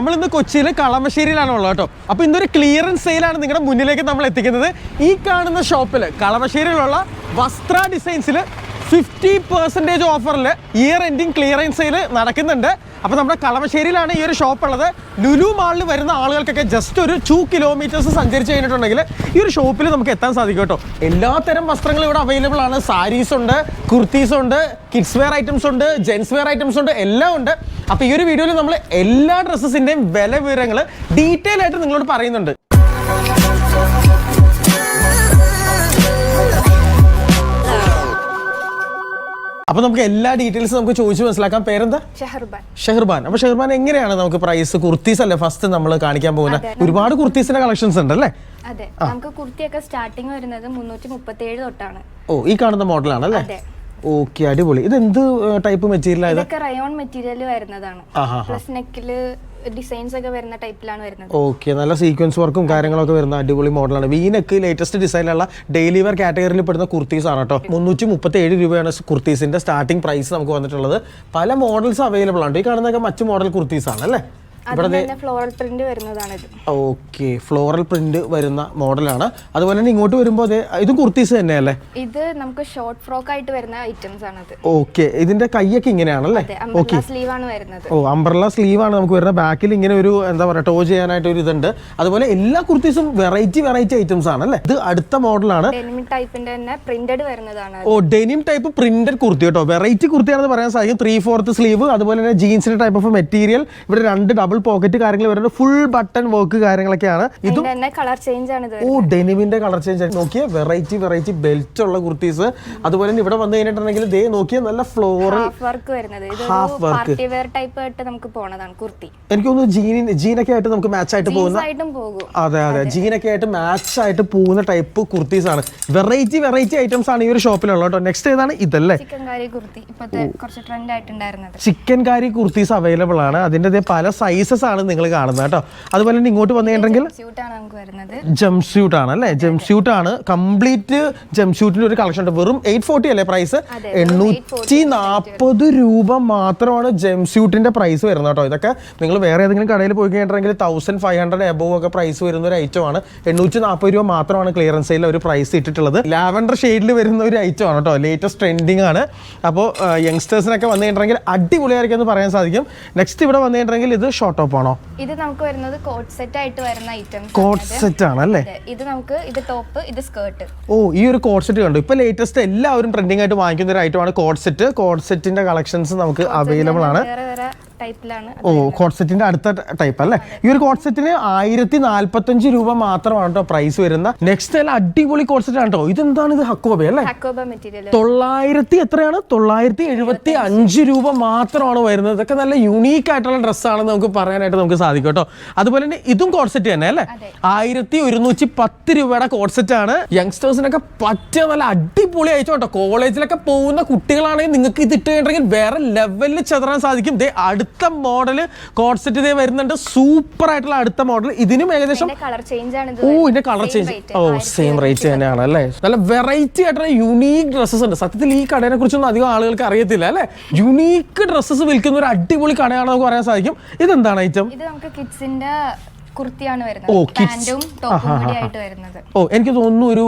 നമ്മൾ ഇന്ന് കൊച്ചിയിൽ കളമശ്ശേരിയിലാണ് ഉള്ളത് കേട്ടോ. അപ്പോൾ ഇന്നൊരു ക്ലിയറൻസ് സെയിലാണ് നിങ്ങളുടെ മുന്നിലേക്ക് നമ്മൾ എത്തിക്കുന്നത്. ഈ കാണുന്ന ഷോപ്പിൽ കളമശ്ശേരിയിലുള്ള വസ്ത്ര ഡിസൈൻസിൽ ഫിഫ്റ്റി പെർസെന്റേജ് ഓഫറിൽ ഇയർ എൻഡിങ് ക്ലിയറൻസ് സെയിൽ നടക്കുന്നുണ്ട്. അപ്പോൾ നമ്മുടെ കളമശ്ശേരിയിലാണ് ഈ ഒരു ഷോപ്പ് ഉള്ളത്. ലുലു മാളിൽ വരുന്ന ആളുകൾക്കൊക്കെ ജസ്റ്റ് ഒരു ടു കിലോമീറ്റേഴ്സ് സഞ്ചരിച്ച് കഴിഞ്ഞിട്ടുണ്ടെങ്കിൽ ഈ ഒരു ഷോപ്പിൽ നമുക്ക് എത്താൻ സാധിക്കും കേട്ടോ. എല്ലാത്തരം വസ്ത്രങ്ങളും ഇവിടെ അവൈലബിൾ ആണ്. സാരീസ് ഉണ്ട് കുർത്തീസ് ഉണ്ട് കിഡ്സ് വെയർ ഐറ്റംസ് ഉണ്ട് ജെൻസ് വെയർ ഐറ്റംസ് ഉണ്ട് എല്ലാം ഉണ്ട്. അപ്പോൾ ഈ ഒരു വീഡിയോയിൽ നമ്മൾ എല്ലാ ഡ്രസ്സസിന്റെയും വില വിവരങ്ങൾ ഡീറ്റെയിൽ ആയിട്ട് നിങ്ങളോട് പറയുന്നുണ്ട്. അപ്പോൾ നമുക്ക് എല്ലാ ഡീറ്റെയിൽസും നമുക്ക് ചോദിച്ചു മനസ്സിലാക്കാം. പേരെന്താ? ഷെഹർബാൻ. ഷെഹർബാൻ. അപ്പോൾ ഷെഹർബാൻ എങ്ങനെയാണ് നമുക്ക് പ്രൈസ് കുർത്തീസ് അല്ലേ? ഫസ്റ്റ് നമ്മൾ കാണിക്കാൻ പോകുന്ന. ഒരുപാട് കുർത്തീസിന്റെ കളക്ഷൻസ് ഉണ്ട് അല്ലേ? അതെ. നമുക്ക് കുർത്തിയൊക്കെ സ്റ്റാർട്ടിങ് വരുന്നത് മുന്നൂറ്റി മുപ്പത്തി ഏഴ് തൊട്ടാണ്. ഓ ഈ കാണുന്ന മോഡലാണ് അല്ലേ? ഓക്കെ അടിപൊളി. ഇത് എന്ത് ടൈപ്പ് മെറ്റീരിയൽ റയോൺ മെറ്റീരിയൽ വരുന്നതാണ്. പ്ലസ് നെക്കിൽ ഡിസൈൻസ് ഒക്കെ വരുന്ന ടൈപ്പിലാണ് വരുന്നത്. ഓക്കെ നല്ല സീക്വൻസ് വർക്കും കാര്യങ്ങളൊക്കെ വരുന്ന അടിപൊളി മോഡലാണ് വീനക്ക് ലേറ്റസ്റ്റ് ഡിസൈനിലുള്ള ഡെയിലി വെയർ കാറ്റഗറിയിൽ പെടുന്ന കുർത്തീസ് ആണ് കേട്ടോ. മുന്നൂറ്റി മുപ്പത്തി ഏഴ് രൂപയാണ് കുർത്തീസിന്റെ സ്റ്റാർട്ടിംഗ് പ്രൈസ് നമുക്ക് വന്നിട്ടുള്ളത്. പല മോഡൽസ് അവൈലബിൾ ആണ് ഈ കാണുന്നതൊക്കെ മറ്റു മോഡൽ കുർത്തീസ് ആണ് അല്ലേ? ഫ്ലോറൽ പ്രിന്റ് വരുന്നതാണ് ഇത് ഓക്കെ ഫ്ലോറൽ പ്രിന്റ് വരുന്ന മോഡലാണ്. അതുപോലെ തന്നെ ഇങ്ങോട്ട് വരുമ്പോൾ അതെ ഇതും കുർത്തീസ് തന്നെയല്ലേ? ഇത് നമുക്ക് ഷോർട്ട് ഫ്രോക്ക് ആയിട്ട് വരുന്ന ഐറ്റംസ് ആണ് അത് ഓക്കെ ഇതിന്റെ കൈയൊക്കെ ഇങ്ങനെയാണല്ലേ? ഓക്കെ. സ്ലീവ് ആണ് വരുന്നത്. ഓ അംബ്രല്ല സ്ലീവ് ആണ് നമുക്ക് വരുന്ന ബാക്കിൽ ഇങ്ങനെ ഒരു എന്താ പറയുക ടോ ചെയ്യാനായിട്ട് ഒരു ഇതുണ്ട്. അതുപോലെ എല്ലാ കുർത്തീസും വെറൈറ്റി വെറൈറ്റി ഐറ്റംസ് ആണ് അല്ലേ ഇത് അടുത്ത മോഡലാണ്. ഡെനിം ടൈപ്പിന്റെ തന്നെ പ്രിന്റഡ് വരുന്നതാണ് ഓ ഡെനിം ടൈപ്പ് പ്രിന്റഡ് കുർത്തി കേട്ടോ. വെറൈറ്റി കുർത്തിയാണെന്ന് പറയാൻ സാധിക്കും. ത്രീ ഫോർത്ത് സ്ലീവ് അതുപോലെ തന്നെ ജീൻസിന്റെ ടൈപ്പ് ഓഫ് മെറ്റീരിയൽ ഇവിടെ രണ്ട് ഡബിൾ പോക്കറ്റ് കാര്യങ്ങൾ വരുന്നത് ഫുൾ ബട്ടൺ വർക്ക് കാര്യങ്ങളൊക്കെയാണ്. ഇത് കളർ ചേഞ്ച് ആണ് ഓ ഡെനിമിന്റെ കളർ ചേഞ്ച് നോക്കിയ വെറൈറ്റി വെറൈറ്റി ബെൽറ്റ് ഉള്ള കുർത്തീസ്. അതുപോലെ തന്നെ ഇവിടെ വന്നു കഴിഞ്ഞിട്ടുണ്ടെങ്കിൽ ദേ നോക്കിയ നല്ല ഫ്ലോർ ഹാഫ് വർക്ക് വരുന്നത്. പാർട്ടി വെയർ ടൈപ്പ് ആയിട്ട് നമുക്ക് പോണതാണ് കുർത്തി. എനിക്ക് തോന്നുന്നു ജീനൊക്കെ ആയിട്ട് നമുക്ക് മാച്ച് ആയിട്ട് പോകുന്ന അതെ അതെ. ജീനൊക്കെ ആയിട്ട് മാച്ച് ആയിട്ട് പോകുന്ന ടൈപ്പ് കുർത്തീസ് ആണ്. വെറൈറ്റി വെറൈറ്റി ഐറ്റംസ് ആണ് ഈ ഒരു ഷോപ്പിലുള്ളത് കേട്ടോ. നെക്സ്റ്റ് ഏതാണ്? ഇതല്ലേ? ചിക്കൻ കാരി കുർത്തി. ഇപ്പോഴത്തെ കുറച്ച് ട്രെൻഡ് ആയിട്ടുണ്ടായിരുന്നത്. ചിക്കൻ കാരി കുർത്തീസ് അവൈലബിൾ ആണ്. അതിന്റെ പല പല സൈസസ് ആണ് നിങ്ങൾ കാണുന്നത് കേട്ടോ. അതുപോലെ തന്നെ ഇങ്ങോട്ട് വന്നു കഴിഞ്ഞിട്ടുണ്ടെങ്കിൽ ജംപ് സ്യൂട്ട് ആണ് അല്ലേ? ജംപ് സ്യൂട്ട് ആണ്. കംപ്ലീറ്റ് ജംപ് സ്യൂട്ടിന്റെ ഒരു കളക്ഷൻ ഉണ്ട്. വെറും എയ്റ്റ് ഫോർട്ടി അല്ലേ പ്രൈസ് എണ്ണൂറ്റി നാൽപ്പത് രൂപ മാത്രമാണ് ജംപ് സ്യൂട്ടിന്റെ പ്രൈസ് വരുന്നത് കേട്ടോ. ഇതൊക്കെ നിങ്ങൾ വേറെ ഏതെങ്കിലും കടയിൽ പോയി കഴിഞ്ഞിട്ടുണ്ടെങ്കിൽ തൗസൻഡ് ഫൈവ് ഹൺഡ്രഡ് എബോവ് ഒക്കെ പ്രൈസ് വരുന്ന ഒരു ഐറ്റം ആണ്. എണ്ണൂറ്റി നാൽപ്പത് രൂപ മാത്രമാണ് ക്ലിയറൻസ് സെയിലിൽ ഒരു പ്രൈസ് ഇട്ടിട്ടുള്ളത്. ലാവൻഡർ ഷെയ്ഡിൽ വരുന്ന ഒരു ഐറ്റം ആണ് കേട്ടോ. ലേറ്റസ്റ്റ് ട്രെൻഡിങ് ആണ്. അപ്പോൾ യങ്സ്റ്റേഴ്സിനൊക്കെ വന്നു കഴിഞ്ഞിട്ടുണ്ടെങ്കിൽ അടിപൊളിയായിരിക്കും എന്ന് പറയാൻ സാധിക്കും. നെക്സ്റ്റ് ഇവിടെ വന്നു കഴിഞ്ഞിട്ടുണ്ടെങ്കിൽ ഇത് ഷോർട്ട് ടോപ്പ് ആണോ? ഇത് നമുക്ക് വരുന്നത് കോട്ട് സെറ്റ് ആയിട്ട് വരുന്ന ഐറ്റംസ് കോട്ട് സെറ്റ് ആണ് അല്ലേ? ഇത് നമുക്ക് ഇത് ടോപ്പ് ഇത് സ്കേർട്ട് ഓ ഈ ഒരു കോട്ട് സെറ്റ് കണ്ടു. ഇപ്പൊ ലേറ്റസ്റ്റ് എല്ലാവരും ട്രെൻഡിങ് ആയിട്ട് വാങ്ങിക്കുന്ന ഒരു ഐറ്റം ആണ് കോട്ട് സെറ്റ് കോട്ട് സെറ്റിന്റെ കളക്ഷൻസ് നമുക്ക് അവൈലബിൾ ആണ്. ടൈപ്പിലാണ് ഓ കോട്ട് സെറ്റിന്റെ അടുത്ത ടൈപ്പ് അല്ലേ? ഈ ഒരു കോട്ട് സെറ്റിന് ആയിരത്തി നാല്പത്തഞ്ച് രൂപ മാത്രമാണ് കേട്ടോ പ്രൈസ് വരുന്ന. നെക്സ്റ്റ് അല്ല അടിപൊളി കോട്ട് സെറ്റ് ആണ് കേട്ടോ. ഇതെന്താണ് ഇത് ഹക്കോബ അല്ലേ? ഹക്കോബ മെറ്റീരിയൽ തൊള്ളായിരത്തി എത്രയാണ്? തൊള്ളായിരത്തി എഴുപത്തി അഞ്ച് രൂപ മാത്രമാണ് വരുന്നത്. ഇതൊക്കെ നല്ല യുണീക്ക് ആയിട്ടുള്ള ഡ്രസ്സാണെന്ന് നമുക്ക് പറയാനായിട്ട് നമുക്ക് സാധിക്കും കേട്ടോ. അതുപോലെ തന്നെ ഇതും കോട്ട് സെറ്റ് തന്നെ അല്ലേ? ആയിരത്തി ഒരുന്നൂറ്റി പത്ത് രൂപയുടെ കോട്ട് സെറ്റ് ആണ്. യങ്സ്റ്റേഴ്സിനൊക്കെ പറ്റിയ നല്ല അടിപൊളി അയച്ചു കേട്ടോ. കോളേജിലൊക്കെ പോകുന്ന കുട്ടികളാണെങ്കിൽ നിങ്ങൾക്ക് ഇത് ഇട്ട് കഴിഞ്ഞിട്ടുണ്ടെങ്കിൽ വേറെ ലെവലിൽ ചെതറാൻ സാധിക്കും. ദേ അടുത്ത മോഡൽ കോഡ് സെറ്റ് ഇതേ വരുന്നുണ്ട്. സൂപ്പർ ആയിട്ടുള്ള അടുത്ത മോഡൽ ഇതിനും ഏകദേശം ഓ ഇതിന്റെ കളർ ചേഞ്ച് ഓ സെയിം റേറ്റ് തന്നെയാണ് അല്ലേ? നല്ല വെറൈറ്റി ആയിട്ടുള്ള യുണീക്ക് ഡ്രസ്സസ് ഉണ്ട്. സത്യത്തിൽ ഈ കടയെ കുറിച്ചൊന്നും അധികം ആളുകൾക്ക് അറിയത്തില്ല അല്ലേ? യുണീക്ക് ഡ്രസ്സസ് വിൽക്കുന്ന ഒരു അടിപൊളി കടയാണെന്ന് നമുക്ക് പറയാൻ സാധിക്കും. ഇതെന്താണ് ഐറ്റം ഇത് നമുക്ക് കിഡ്സിന്റെ കുർത്തിയാണ് ഓ, വരുന്നത്. ഓ എനിക്ക് തോന്നുന്നു ഒരു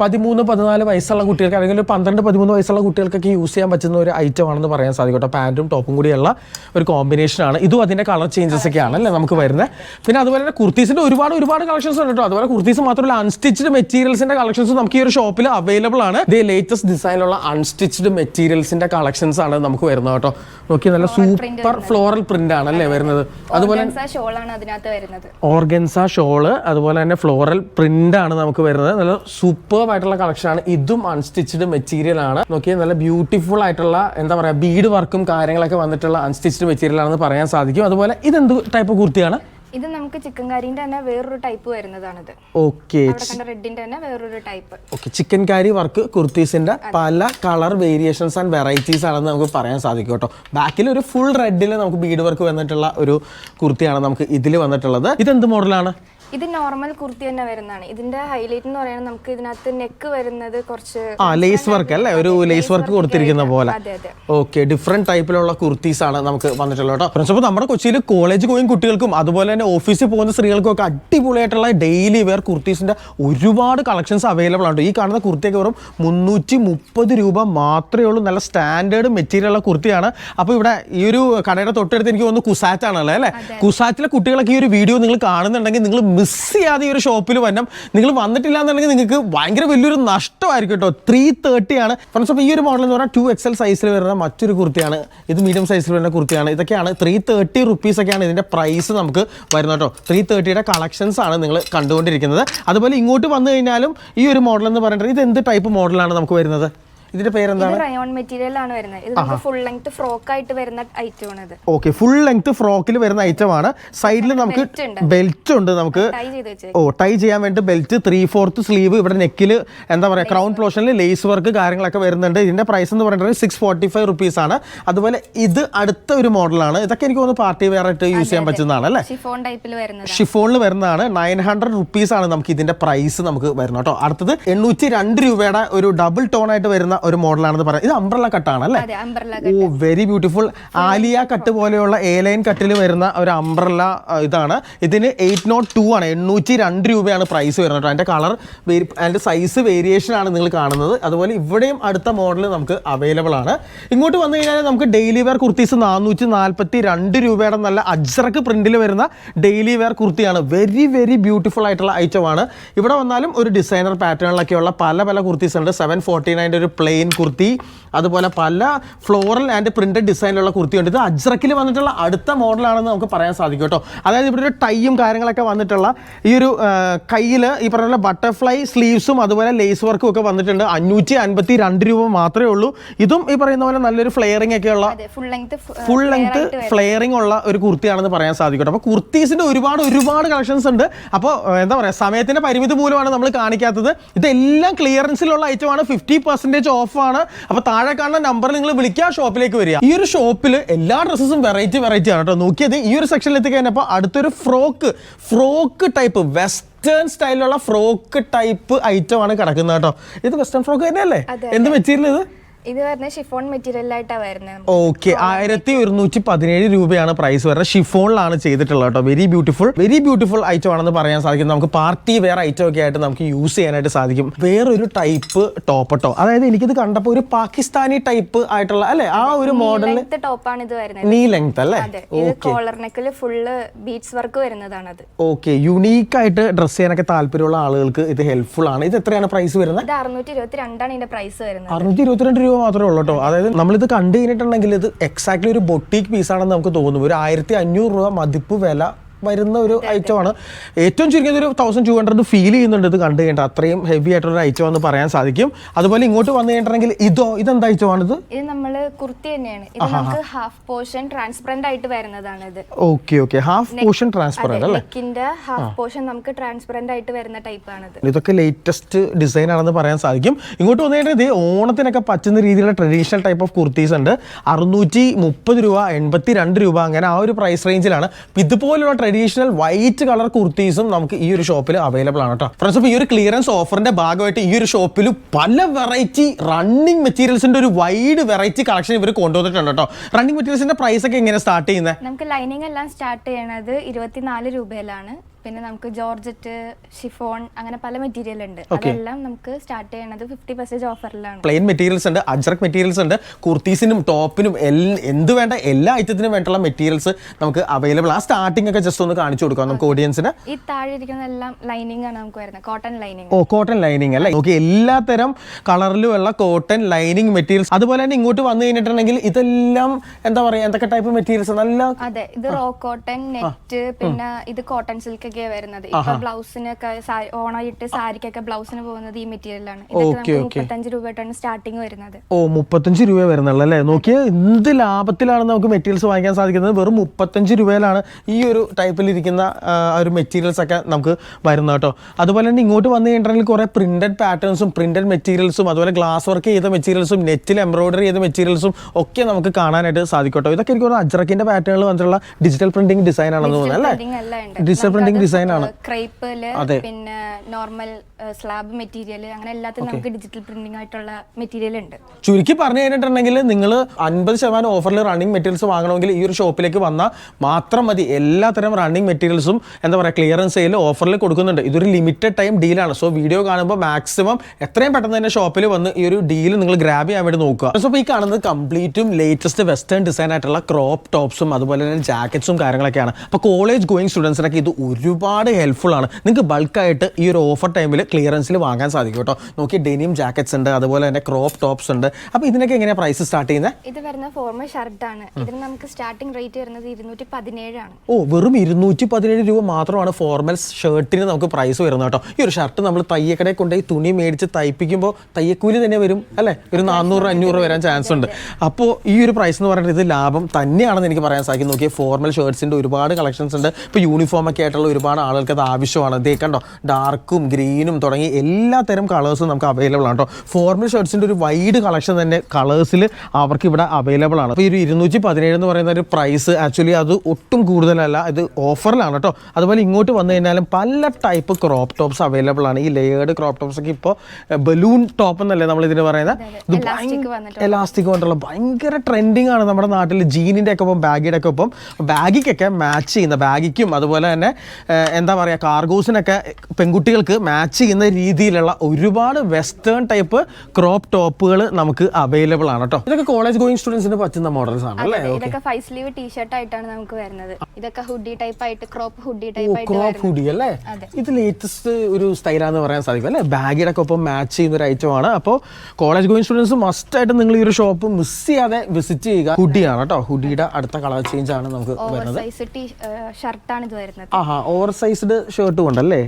പതിമൂന്ന് പതിനാല് വയസ്സുള്ള കുട്ടികൾക്ക് അല്ലെങ്കിൽ ഒരു പന്ത്രണ്ട് പതിമൂന്ന് വയസ്സുള്ള കുട്ടികൾക്കൊക്കെ യൂസ് ചെയ്യാൻ പറ്റുന്ന ഒരു ഐറ്റം ആണെന്ന് പറയാൻ സാധിക്കട്ടെ കേട്ടോ. പാന്റും ടോപ്പും കൂടിയുള്ള ഒരു കോമ്പിനേഷൻ ആണ്. ഇതും അതിന്റെ കളർ ചേഞ്ചസ് ഒക്കെ ആണല്ലേ നമുക്ക് വരുന്നത്. പിന്നെ അതുപോലെ തന്നെ കുർത്തീസിന്റെ ഒരുപാട് ഒരുപാട് കളക്ഷൻസ് ഉണ്ട് കേട്ടോ. അതുപോലെ കുർത്തീസ് മാത്രമല്ല അൺസ്റ്റിച്ച്ഡ് മെറ്റീരിയൽസിന്റെ കളക്ഷൻസ് നമുക്ക് ഈ ഒരു ഷോപ്പിൽ അവൈലബിൾ ആണ്. ഇതേ ലേറ്റസ്റ്റ് ഡിസൈനുള്ള അൺസ്റ്റിച്ച്ഡ് മെറ്റീരിയൽസിന്റെ കളക്ഷൻസ് ആണ് നമുക്ക് വരുന്നത് കേട്ടോ. നോക്കി നല്ല സൂപ്പർ ഫ്ലോറൽ പ്രിന്റ് ആണ് അല്ലേ വരുന്നത്. അതുപോലെ ഷോൾ ആണ് അതിനകത്ത് വരുന്നത്. ഓർഗൻസ ഷോൾ അതുപോലെ തന്നെ ഫ്ലോറൽ ആണ് നമുക്ക് വരുന്നത്. നല്ല സൂപ്പർ ആയിട്ടുള്ള കളക്ഷൻ ആണ് ഇതും അൺസ്റ്റിച്ച്ഡ് മെറ്റീരിയൽ ആണ്. നോക്കിയാൽ നല്ല ബ്യൂട്ടിഫുൾ ആയിട്ടുള്ള എന്താ പറയുക ബീഡ് വർക്കും കാര്യങ്ങളൊക്കെ വന്നിട്ടുള്ള അൺസ്റ്റിച്ച്ഡ് മെറ്റീരിയൽ ആണെന്ന് പറയാൻ സാധിക്കും. അതുപോലെ ഇതെന്ത് ടൈപ്പ് കുർത്തിയാണ്? ഇത് നമുക്ക് ചിക്കൻ കാരിന്റെ തന്നെ വേറൊരു ടൈപ്പ് വരുന്നതാണിത്. ഓക്കെ റെഡിന്റെ തന്നെ വേറൊരു type okay chikankari work കുർത്തീസിന്റെ പല കളർ വേരിയേഷൻസ് ആൻഡ് വെറൈറ്റീസ് ആണെന്ന് നമുക്ക് പറയാൻ സാധിക്കും കേട്ടോ. ബാക്കിൽ ഒരു ഫുൾ റെഡിൽ നമുക്ക് ബീഡ് വർക്ക് വന്നിട്ടുള്ള ഒരു കുർത്തിയാണ് നമുക്ക് ഇതിൽ വന്നിട്ടുള്ളത്. ഇതെന്ത് മോഡലാണ് ഇത് നോർമൽ കുർത്തി തന്നെ വരുന്നതാണ്. ഇതിന്റെ ഹൈലൈറ്റ് എന്ന് പറയുന്നത് നമുക്ക് ഇതിനകത്ത് നെക്ക് വരുന്നത് കുറച്ച് ആ ലേസ് വർക്ക് അല്ലേ? ഒരു ലേസ് വർക്ക് കൊടുത്തിരിക്കുന്ന പോലെ. ഓക്കെ ഡിഫറെന്റ് ടൈപ്പിലുള്ള കുർത്തീസ് ആണ് നമുക്ക് വന്നിട്ടുള്ളത് കേട്ടോ. ഫ്രണ്ട്സ് അപ്പോൾ നമ്മുടെ കൊച്ചിയിൽ കോളേജ് പോയി കുട്ടികൾക്കും അതുപോലെ തന്നെ ഓഫീസിൽ പോകുന്ന സ്ത്രീകൾക്കും ഒക്കെ അടിപൊളിയായിട്ടുള്ള ഡെയിലി വെയർ കുർത്തീസിന്റെ ഒരുപാട് കളക്ഷൻസ് അവൈലബിൾ ആണ് ഈ കാണുന്ന കുർത്തിയൊക്കെ വെറും മുന്നൂറ്റി മുപ്പത് രൂപ മാത്രമേ ഉള്ളൂ. നല്ല സ്റ്റാൻഡേർഡ് മെറ്റീരിയൽ ഉള്ള കുർത്തിയാണ്. അപ്പോൾ ഇവിടെ ഈ ഒരു കടയുടെ തൊട്ടടുത്ത് എനിക്ക് തോന്നുന്നു കുസാറ്റ് ആണല്ലേ അല്ലേ? കുസാറ്റിലെ കുട്ടികളൊക്കെ ഈ ഒരു വീഡിയോ നിങ്ങൾ കാണുന്നുണ്ടെങ്കിൽ നിങ്ങൾ മിസ് ചെയ്യാതെ ഈ ഒരു ഷോപ്പിൽ വന്നം നിങ്ങൾ വന്നിട്ടില്ല എന്നുണ്ടെങ്കിൽ നിങ്ങൾക്ക് ഭയങ്കര വലിയൊരു നഷ്ടമായിരിക്കും കേട്ടോ. ത്രീ തേർട്ടി ആണ്. ഫ്രണ്ട്സ് അപ്പോൾ ഈ ഒരു മോഡൽ എന്ന് പറഞ്ഞാൽ ടു എക്സൽ സൈസിൽ വരുന്ന മറ്റൊരു കുർത്തിയാണ്. ഇത് മീഡിയം സൈസിൽ വരുന്ന കുർത്തിയാണ്. ഇതൊക്കെയാണ് ത്രീ തേർട്ടി റുപ്പീസ് ഒക്കെയാണ് ഇതിന്റെ പ്രൈസ് നമുക്ക് വരുന്നത് കേട്ടോ. ത്രീ തേർട്ടിയുടെ കളക്ഷൻസ് ആണ് നിങ്ങൾ കണ്ടുകൊണ്ടിരിക്കുന്നത്. അതുപോലെ ഇങ്ങോട്ട് വന്നു കഴിഞ്ഞാലും ഈ ഒരു മോഡൽ എന്ന് പറഞ്ഞിട്ടുണ്ടെങ്കിൽ ഇത് എന്ത് ടൈപ്പ് മോഡലാണ് നമുക്ക് വരുന്നത്? ഇതിന്റെ പേരെന്താണ്? ഇത് റയോൺ മെറ്റീരിയൽ ആണ് വരുന്നത്. ഇത് നമുക്ക് ഫുൾ ലെങ്ത് ഫ്രോക്ക് ആയിട്ട് വരുന്ന ഐറ്റം ആണ് ഇത്. ഓക്കെ ഫുൾ ലെങ്ത് ഫ്രോക്കിൽ വരുന്ന ഐറ്റം ആണ്. സൈഡിൽ നമുക്ക് ബെൽറ്റ് ഉണ്ട് നമുക്ക്. ടൈ ചെയ്തു വെച്ചേ ഓ ടൈ ചെയ്യാൻ വേണ്ടി ബെൽറ്റ് ത്രീ ഫോർത്ത് സ്ലീവ് ഇവിടെ നെക്കിൽ എന്താ പറയുക ക്രൗൺ പോർഷനിൽ ലേസ് വർക്ക് കാര്യങ്ങളൊക്കെ വരുന്നുണ്ട്. ഇതിന്റെ പ്രൈസ് എന്ന് പറയുന്നത് സിക്സ് ഫോർട്ടി ഫൈവ് റുപ്പീസ് ആണ്. അതുപോലെ ഇത് അടുത്ത ഒരു മോഡലാണ് ഇതൊക്കെ എനിക്ക് തോന്നുന്നു പാർട്ടി വെയർ ആയിട്ട് യൂസ് ചെയ്യാൻ പറ്റുന്നതാണ് അല്ലേ? ഷിഫോൺ ടൈപ്പിൽ വരുന്നത് ഷിഫോണിൽ വരുന്നതാണ്. നയൻ ഹൺഡ്രഡ് റുപ്പീസ് ആണ് നമുക്ക് ഇതിന്റെ പ്രൈസ് നമുക്ക് വരുന്നത് കേട്ടോ. അടുത്തത് എണ്ണൂറ്റി രണ്ട് രൂപയുടെ ഒരു ഡബിൾ ടോൺ ആയിട്ട് വരുന്ന ഒരു മോഡലാണെന്ന് പറയാം. ഇത് അംബ്രല കട്ടാണ് അല്ലേ? ഓ വെരി ബ്യൂട്ടിഫുൾ ആലിയ കട്ട് പോലെയുള്ള എ ലൈൻ കട്ടിൽ വരുന്ന ഒരു അംബ്രല്ല ഇതാണ്. ഇതിന് എയ്റ്റ് നോട്ട് ടു ആണ്. എണ്ണൂറ്റി രണ്ട് രൂപയാണ് പ്രൈസ് വരുന്നത് കേട്ടോ. അതിന്റെ കളർ അതിന്റെ സൈസ് വേരിയേഷൻ ആണ് നിങ്ങൾ കാണുന്നത്. അതുപോലെ ഇവിടെയും അടുത്ത മോഡൽ നമുക്ക് അവൈലബിൾ ആണ്. ഇങ്ങോട്ട് വന്നു കഴിഞ്ഞാൽ നമുക്ക് ഡെയിലി വെയർ കുർത്തീസ് നാനൂറ്റി നാൽപ്പത്തി രണ്ട് രൂപയുടെ നല്ല അജ്രക്ക് പ്രിന്റിൽ വരുന്ന ഡെയിലി വെയർ കുർത്തിയാണ്. വെരി വെരി ബ്യൂട്ടിഫുൾ ആയിട്ടുള്ള ഐറ്റമാണ് ഇവിടെ വന്നാലും ഒരു ഡിസൈനർ പാറ്റേണിലൊക്കെയുള്ള പല പല കുർത്തീസ് ഉണ്ട്. സെവൻ ഫോർട്ടി നയന്റെ ഒരു പ്ലെയിൻ കുർത്തി അതുപോലെ പല ഫ്ലോറൽ ആൻഡ് പ്രിന്റഡ് ഡിസൈനിലുള്ള കുർത്തിയുണ്ട് ഇത് അജ്രക്കിൽ വന്നിട്ടുള്ള അടുത്ത മോഡലാണെന്ന് നമുക്ക് പറയാൻ സാധിക്കും കേട്ടോ. അതായത് ഇവിടെ ഒരു ടൈയും കാര്യങ്ങളൊക്കെ വന്നിട്ടുള്ള ഈ ഒരു കയ്യിൽ ഈ പറഞ്ഞ ബട്ടർഫ്ലൈ സ്ലീവ്സും അതുപോലെ ലേസ് വർക്കും ഒക്കെ വന്നിട്ടുണ്ട്. അഞ്ഞൂറ്റി അൻപത്തി രണ്ട് രൂപ മാത്രമേ ഉള്ളൂ. ഇതും ഈ പറയുന്ന പോലെ നല്ലൊരു ഫ്ലെയറിംഗ് ഒക്കെ ഉള്ള full length full length flaring ഉള്ള ഒരു കുർത്തിയാണെന്ന് പറയാൻ സാധിക്കും അപ്പോൾ കുർത്തീസിന്റെ ഒരുപാട് ഒരുപാട് കളക്ഷൻസ് ഉണ്ട്. അപ്പോൾ എന്താ പറയുക സമയത്തിന്റെ പരിമിതി മൂലമാണ് നമ്മൾ കാണിക്കാത്തത്. ഇതെല്ലാം ക്ലിയറൻസിലുള്ള ഐറ്റമാണ് ഫിഫ്റ്റി പെർസെന്റേജ് ഓഫ് ആണ് അപ്പോൾ താഴെ കാണുന്ന നമ്പർ നിങ്ങൾ വിളിക്കുക ഷോപ്പിലേക്ക് വരിക. ഈ ഒരു ഷോപ്പിൽ എല്ലാ ഡ്രസ്സസും വെറൈറ്റി വെറൈറ്റി ആണ് കേട്ടോ. നോക്കിയത് ഈ ഒരു സെക്ഷനിൽ എത്തിക്കഴിഞ്ഞപ്പോൾ അടുത്തൊരു ഫ്രോക്ക് ഫ്രോക്ക് ടൈപ്പ് വെസ്റ്റേൺ സ്റ്റൈലിലുള്ള ഫ്രോക്ക് ടൈപ്പ് ഐറ്റം ആണ് കിടക്കുന്നത് കേട്ടോ. ഇത് വെസ്റ്റേൺ ഫ്രോക്ക് തന്നെയല്ലേ? എന്ത് മെറ്റീരിയൽ ഇത്? ഇത് വരുന്നത് ഷിഫോൺ മെറ്റീരിയൽ ആയിട്ടാണ് വരുന്നത്. ഓക്കെ ആയിരത്തി ഒരുന്നൂറ്റി പതിനേഴ് രൂപയാണ് പ്രൈസ് വരുന്നത്. ഷിഫോണിലാണ് ചെയ്തിട്ടുള്ളത് കേട്ടോ. Very beautiful very beautiful item ആണെന്ന് പറയാൻ സാധിക്കും. നമുക്ക് പാർട്ടി വെയർ ഐറ്റം ഒക്കെ ആയിട്ട് നമുക്ക് യൂസ് ചെയ്യാനായിട്ട് സാധിക്കും. വേറൊരു ടൈപ്പ് ടോപ്പ് കേട്ടോ അതായത് എനിക്കിത് കണ്ടപ്പോൾ ഒരു പാകിസ്ഥാനി ടൈപ്പ് ആയിട്ടുള്ള അല്ലെ? ആ ഒരു മോഡൽ ടോപ്പാണ് ഇത് വരുന്നത്. നീ ലെങ്ത് അല്ലേ? കോളർ നെക്കിൽ ഫുള്ള് ബീഡ്സ് വർക്ക് വരുന്നതാണ് അത് ഓക്കെ യുണീക്ക് ആയിട്ട് ഡ്രസ് ചെയ്യാനൊക്കെ താല്പര്യമുള്ള ആളുകൾക്ക് ഇത് ഹെൽപ്ഫുൾ ആണ്. ഇത് എത്രയാണ് പ്രൈസ് വരുന്നത്? അറുന്നൂറ്റി ഇരുപത്തിരണ്ടാണ് ഇതിന്റെ പ്രൈസ് വരുന്നത്. അറുന്നൂറ്റി ഇരുപത്തിരണ്ട് രൂപ മാത്രമേ ഉള്ളൂ കേട്ടോ. അതായത് നമ്മളിത് കണ്ടു കഴിഞ്ഞിട്ടുണ്ടെങ്കിൽ ഇത് എക്സാക്ട്ലി ഒരു ബൊട്ടീക്ക് പീസാണെന്ന് നമുക്ക് തോന്നും ഒരു ആയിരത്തി അഞ്ഞൂറ് രൂപ മതിപ്പ് വില വരുന്ന ഒരു ഐറ്റമാണ്. ഏറ്റവും ചുരുങ്ങിയത് ഒരു തൗസൻഡ് ടു ഹൺഡ്രഡ് ഫീൽ ചെയ്യുന്നുണ്ട് ഇത് കണ്ടു കഴിഞ്ഞാൽ അത്രയും ഹെവി ആയിട്ടുള്ള ഒരു ഐറ്റം എന്ന് പറയാൻ സാധിക്കും. അതുപോലെ ഇങ്ങോട്ട് വന്നു കഴിഞ്ഞിട്ടുണ്ടെങ്കിൽ ഇതോ ഇതെന്താ ഐറ്റമാണ് ഇത് ഇത് നമ്മൾ കുർത്തി തന്നെയാണ്. ഇത് നമുക്ക് ഹാഫ് പോർഷൻ ട്രാൻസ്പെറന്റ് ആയിട്ട് വരുന്നതാണ് ഇത്. Okay okay half portion transparent അല്ലേ? നെക്കിന്റെ ഹാഫ് പോർഷൻ നമുക്ക് ട്രാൻസ്പെറന്റ് ആയിട്ട് വരുന്ന ടൈപ്പ് ആണ് ഇതൊക്കെ ലേറ്റസ്റ്റ് ഡിസൈൻ ആണെന്ന് പറയാൻ സാധിക്കും. ഇങ്ങോട്ട് വന്നു കഴിഞ്ഞാൽ ഇത് ഓണത്തിനൊക്കെ പറ്റുന്ന രീതിയിലുള്ള ട്രഡീഷണൽ ടൈപ്പ് ഓഫ് കുർത്തീസ് ഉണ്ട്. അറുന്നൂറ്റി മുപ്പത് രൂപ എൺപത്തി രണ്ട് രൂപ അങ്ങനെ ആ ഒരു പ്രൈസ് റേഞ്ചിലാണ് ഇതുപോലുള്ള ട്രഡീഷണൽ വൈറ്റ് കളർ കുർത്തീസും നമുക്ക് ഈ ഒരു ഷോപ്പിൽ അവൈലബിൾ ആണ് കേട്ടോ ഫ്രണ്ട്സ് അപ്പോൾ ഈ ഒരു ക്ലിയറൻസ് ഓഫറിന്റെ ഭാഗമായിട്ട് ഈ ഒരു ഷോപ്പിൽ പല വെറൈറ്റി റണ്ണിങ് മെറ്റീരിയൽസിന്റെ ഒരു വൈഡ് വെറൈറ്റി കളക്ഷൻ ഇവർ കൊണ്ടുവന്നിട്ടുണ്ട് കേട്ടോ റണ്ണിങ് മെറ്റീരിയൽസിന്റെ പ്രൈസ് ഒക്കെ എങ്ങനെ സ്റ്റാർട്ട് ചെയ്യുന്നത് നമുക്ക് ലൈനിങ് എല്ലാം സ്റ്റാർട്ട് ചെയ്യണത് ഇരുപത്തിനാല് രൂപയിലാണ്. പിന്നെ നമുക്ക് ജോർജറ്റ് ഷിഫോൺ അങ്ങനെ പല മെറ്റീരിയൽ ഉണ്ട്. അതെല്ലാം നമുക്ക് സ്റ്റാർട്ട് ചെയ്യണത് ഫിഫ്റ്റി പെർസെന്റ് ഓഫറിലാണ് പ്ലെയിൻ മെറ്റീരിയൽസ് ഉണ്ട് അജ്രക് മെറ്റീരിയൽസ് ഉണ്ട് കുർത്തീസിനും ടോപ്പിനും എന്ത് വേണ്ട എല്ലാ ഐറ്റത്തിനും വേണ്ടിയുള്ള മെറ്റീരിയൽസ് നമുക്ക് അവൈലബിൾ ആ സ്റ്റാർട്ടിംഗ് ഒക്കെ ജസ്റ്റ് ഒന്ന് കാണിച്ചു കൊടുക്കാം നമുക്ക് ഓഡിയൻസിന് ഈ താഴെ ഇരിക്കുന്ന എല്ലാം ലൈനിങ് ആണ് നമുക്ക് വരുന്നത് കോട്ടൺ ലൈനിങ് ഓ കോട്ടൺ ലൈനിങ് അല്ലേ? നോക്കി എല്ലാത്തരം കളറിലുമുള്ള കോട്ടൺ ലൈനിങ് മെറ്റീരിയൽസ് അതുപോലെ തന്നെ ഇങ്ങോട്ട് വന്നു കഴിഞ്ഞിട്ടുണ്ടെങ്കിൽ ഇതെല്ലാം എന്താ പറയാ എന്തൊക്കെ ടൈപ്പ് മെറ്റീരിയൽസ് നല്ല അതെ ഇത് റോ കോട്ടൺ നെറ്റ് പിന്നെ ഇത് കോട്ടൺ സിൽക്ക് ഒക്കെ വരുന്നത്. ഇപ്പൊ ബ്ലൗസിനൊക്കെ ഓണായിട്ട് സാരിക്കൊക്കെ ബ്ലൗസിന് പോകുന്നത് ഈ മെറ്റീരിയലാണ്. ഇതൊക്കെ മുപ്പത്തഞ്ച് രൂപ തൊട്ടാണ് സ്റ്റാർട്ടിങ് വരുന്നത്. ഓ മുപ്പത്തഞ്ച് രൂപ വരുന്നുള്ളൂ അല്ലേ? നോക്കിയാൽ എന്ത് ലാഭത്തിലാണ് നമുക്ക് മെറ്റീരിയൽസ് വാങ്ങിക്കാൻ സാധിക്കുന്നത്? വെറും മുപ്പത്തഞ്ച് രൂപയിലാണ് ഈ ഒരു ടൈപ്പിൽ ഇരിക്കുന്ന ഒരു മെറ്റീരിയൽസ് ഒക്കെ നമുക്ക് വരുന്നത് കേട്ടോ. അതുപോലെ തന്നെ ഇങ്ങോട്ട് വന്നു കഴിഞ്ഞിട്ടുണ്ടെങ്കിൽ കുറെ പ്രിന്റഡ് പാറ്റേൺസും പ്രിന്റഡ് മെറ്റീരിയൽസും അതുപോലെ ഗ്ലാസ് വർക്ക് ചെയ്ത മെറ്റീരിയൽസും നെറ്റിൽ എംബ്രോയിഡറി ചെയ്ത മെറ്റീരിയൽസും ഒക്കെ നമുക്ക് കാണാനായിട്ട് സാധിക്കും കേട്ടോ. ഇതൊക്കെ എനിക്ക് അജ്രക്കിന്റെ പാറ്റേണിൽ വന്നിട്ടുള്ള ഡിജിറ്റൽ പ്രിന്റിംഗ് ഡിസൈൻ ആണെന്ന് തോന്നുന്നു അല്ലേ? ഡിജിറ്റൽ പ്രിന്റിംഗ് ഡിസൈൻ ആണ് ക്രൈപ്പിൽ പിന്നെ നോർമൽ സ്ലാബ് മെറ്റീരിയൽ അങ്ങനെ എല്ലാത്തിനും നമുക്ക് ഡിജിറ്റൽ പ്രിന്റിംഗ് ആയിട്ടുള്ള മെറ്റീരിയൽ ഉണ്ട് ചുരുക്കി പറഞ്ഞു കഴിഞ്ഞിട്ടുണ്ടെങ്കിൽ നിങ്ങൾ അൻപത് ശതമാനം ഓഫറിൽ റണ്ണിങ് മെറ്റീരിയൽസ് വാങ്ങണമെങ്കിൽ ഈ ഒരു ഷോപ്പിലേക്ക് വന്നാൽ മാത്രം മതി. എല്ലാത്തരം റണ്ണിങ് മെറ്റീരിയൽസും എന്താ പറയുക ക്ലിയറൻസ് സെയിൽ ഓഫറിൽ കൊടുക്കുന്നുണ്ട്. ഇതൊരു ലിമിറ്റഡ് ടൈം ഡീലാണ് സോ വീഡിയോ കാണുമ്പോൾ മാക്സിമം എത്രയും പെട്ടെന്ന് തന്നെ ഷോപ്പിൽ വന്ന് ഈ ഒരു ഡീൽ നിങ്ങൾ ഗ്രാബ് ചെയ്യാൻ വേണ്ടി നോക്കുക. സോ ഈ കാണുന്നത് കംപ്ലീറ്റും ലേറ്റസ്റ്റ് വെസ്റ്റേൺ ഡിസൈൻ ആയിട്ടുള്ള ക്രോപ്പ് ടോപ്സും അതുപോലെ തന്നെ ജാക്കറ്റ്സും കാര്യങ്ങളൊക്കെയാണ്. അപ്പോൾ കോളേജ് ഗോയിങ് സ്റ്റുഡൻസിനൊക്കെ ഇത് ഒരുപാട് ഹെൽപ്ഫുൾ ആണ്. നിങ്ങൾക്ക് ബൾക്കായിട്ട് ഈ ഒരു ഓഫർ ടൈമിൽ ക്ലിയറൻസിൽ വാങ്ങാൻ സാധിക്കും കേട്ടോ നോക്കി ഡെനിയം ജാക്കറ്റ്സ് ഉണ്ട് അതുപോലെ തന്നെ ക്രോപ്പ് ടോപ്സ് ഉണ്ട്. അപ്പോൾ ഇതിനൊക്കെ എങ്ങനെയാണ് പ്രൈസ് സ്റ്റാർട്ട് ചെയ്യുന്നത് ഇത് വരുന്ന ഫോർമൽ ആണ്. ഇതിന് നമുക്ക് സ്റ്റാർട്ടിംഗ് റേറ്റ് വരുന്നത് ഇരുന്നൂറ്റി പതിനേഴാണ് ഓ വെറും ഇരുന്നൂറ്റി പതിനേഴ് രൂപ മാത്രമാണ് ഫോർമൽ ഷർട്ടിന് നമുക്ക് പ്രൈസ് വരുന്നത് കേട്ടോ ഈ ഒരു ഷർട്ട് നമ്മൾ തയ്യക്കടയിൽ കൊണ്ടുപോയി തുണി മേടിച്ച് തയ്പ്പിക്കുമ്പോൾ തയ്യക്കൂലി തന്നെ വരും അല്ലേ? ഒരു നാനൂറ് അഞ്ഞൂറ് വരാൻ ചാൻസ് ഉണ്ട്. അപ്പോൾ ഈ ഒരു പ്രൈസ് എന്ന് പറയുന്നത് ഇത് ലാഭം തന്നെയാണെന്ന് എനിക്ക് പറയാൻ സാധിക്കും. നോക്കിയാൽ ഫോർമൽ ഷർട്ട്സിന്റെ ഒരുപാട് കളക്ഷൻസ് ഉണ്ട്. ഇപ്പോൾ യൂണിഫോം ഒക്കെ ആയിട്ടുള്ള ഒരുപാട് ആളുകൾക്ക് അത് ആവശ്യമാണ്. ദേ കണ്ടോ ഡാർക്കും ഗ്രീനും തുടങ്ങി എല്ലാ തരം കളേഴ്സും നമുക്ക് അവൈലബിൾ ആണ് കേട്ടോ. ഫോർമൽ ഷർട്ട്സിന്റെ ഒരു വൈഡ് കളക്ഷൻ തന്നെ കളേഴ്സിൽ അവർക്ക് ഇവിടെ അവൈലബിൾ ആണ്. അപ്പോൾ ഈ ഒരു ഇരുന്നൂറ്റി പതിനേഴ് എന്ന് പറയുന്ന ഒരു പ്രൈസ് ആക്ച്വലി അത് ഒട്ടും കൂടുതലല്ല ഇത് ഓഫറിലാണ് കേട്ടോ. അതുപോലെ ഇങ്ങോട്ട് വന്നു കഴിഞ്ഞാലും പല ടൈപ്പ് ക്രോപ്പ് ടോപ്സ് അവൈലബിൾ ആണ്. ഈ ലെയേർഡ് ക്രോപ്പ് ടോപ്സ് ഒക്കെ ഇപ്പോൾ ബലൂൺ ടോപ്പ് എന്നല്ലേ നമ്മൾ ഇതിന് പറയുന്നത്? ഇത്. എലാസ്റ്റിക് കൊണ്ടുള്ള ഭയങ്കര ട്രെൻഡിങ് ആണ് നമ്മുടെ നാട്ടിൽ ജീനിന്റെ ഒക്കെ ഒപ്പം ബാഗിയുടെ ഒക്കെ ഒപ്പം. ബാഗിക്കൊക്കെ മാച്ച് ചെയ്യുന്ന ബാഗിക്കും അതുപോലെ തന്നെ എന്താ പറയുക കാർഗോസിനൊക്കെ പെൺകുട്ടികൾക്ക് മാച്ച് ചെയ്യുന്ന രീതിയിലുള്ള ഒരുപാട് വെസ്റ്റേൺ ടൈപ്പ് ക്രോപ്പ് ടോപ്പുകൾ നമുക്ക് അവൈലബിൾ ആണ് കേട്ടോ ഇതൊക്കെ കോളേജ് ഗോയിങ് സ്റ്റുഡൻസിന് പറ്റുന്ന മോഡൽസ് ആണ് അല്ലേ? ഇതൊക്കെ ഫൈവ് സ്ലീവ് ടീഷർട്ട് ആയിട്ടാണ് നമുക്ക് വരുന്നത്. ഇതൊക്കെ ഹുഡി ടൈപ്പ് ആയിട്ട് ക്രോപ്പ് ഹുഡി ടൈപ്പ് ആയിട്ട് ക്രോപ്പ് ഹുഡി അല്ലേ? ഇത് ലേറ്റസ്റ്റ് ഒരു സ്റ്റൈലാന്ന് പറയാൻ സാധിക്കും അല്ലേ? ബാഗിയുടെ ഒക്കെ ഒപ്പം മാച്ച് ചെയ്യുന്ന ഒരു ഐറ്റം ആണ്. അപ്പോൾ കോളേജ് ഗോയിങ് സ്റ്റുഡൻസ് മസ്റ്റ് ആയിട്ട് നിങ്ങൾ ഈ ഒരു ഷോപ്പ് മിസ് ചെയ്യാതെ വിസിറ്റ് ചെയ്യുക. ഹുഡിയാണ് കേട്ടോ ഹുഡിയുടെ അടുത്ത കളർ ചേഞ്ച് ആണ് നമുക്ക് വരുന്നത്. ഷർട്ടാണ് ഇത് വരുന്നത്. ആഹാ ഓവർ സൈസ്ഡ് ഷർട്ട് ഉണ്ടല്ലേ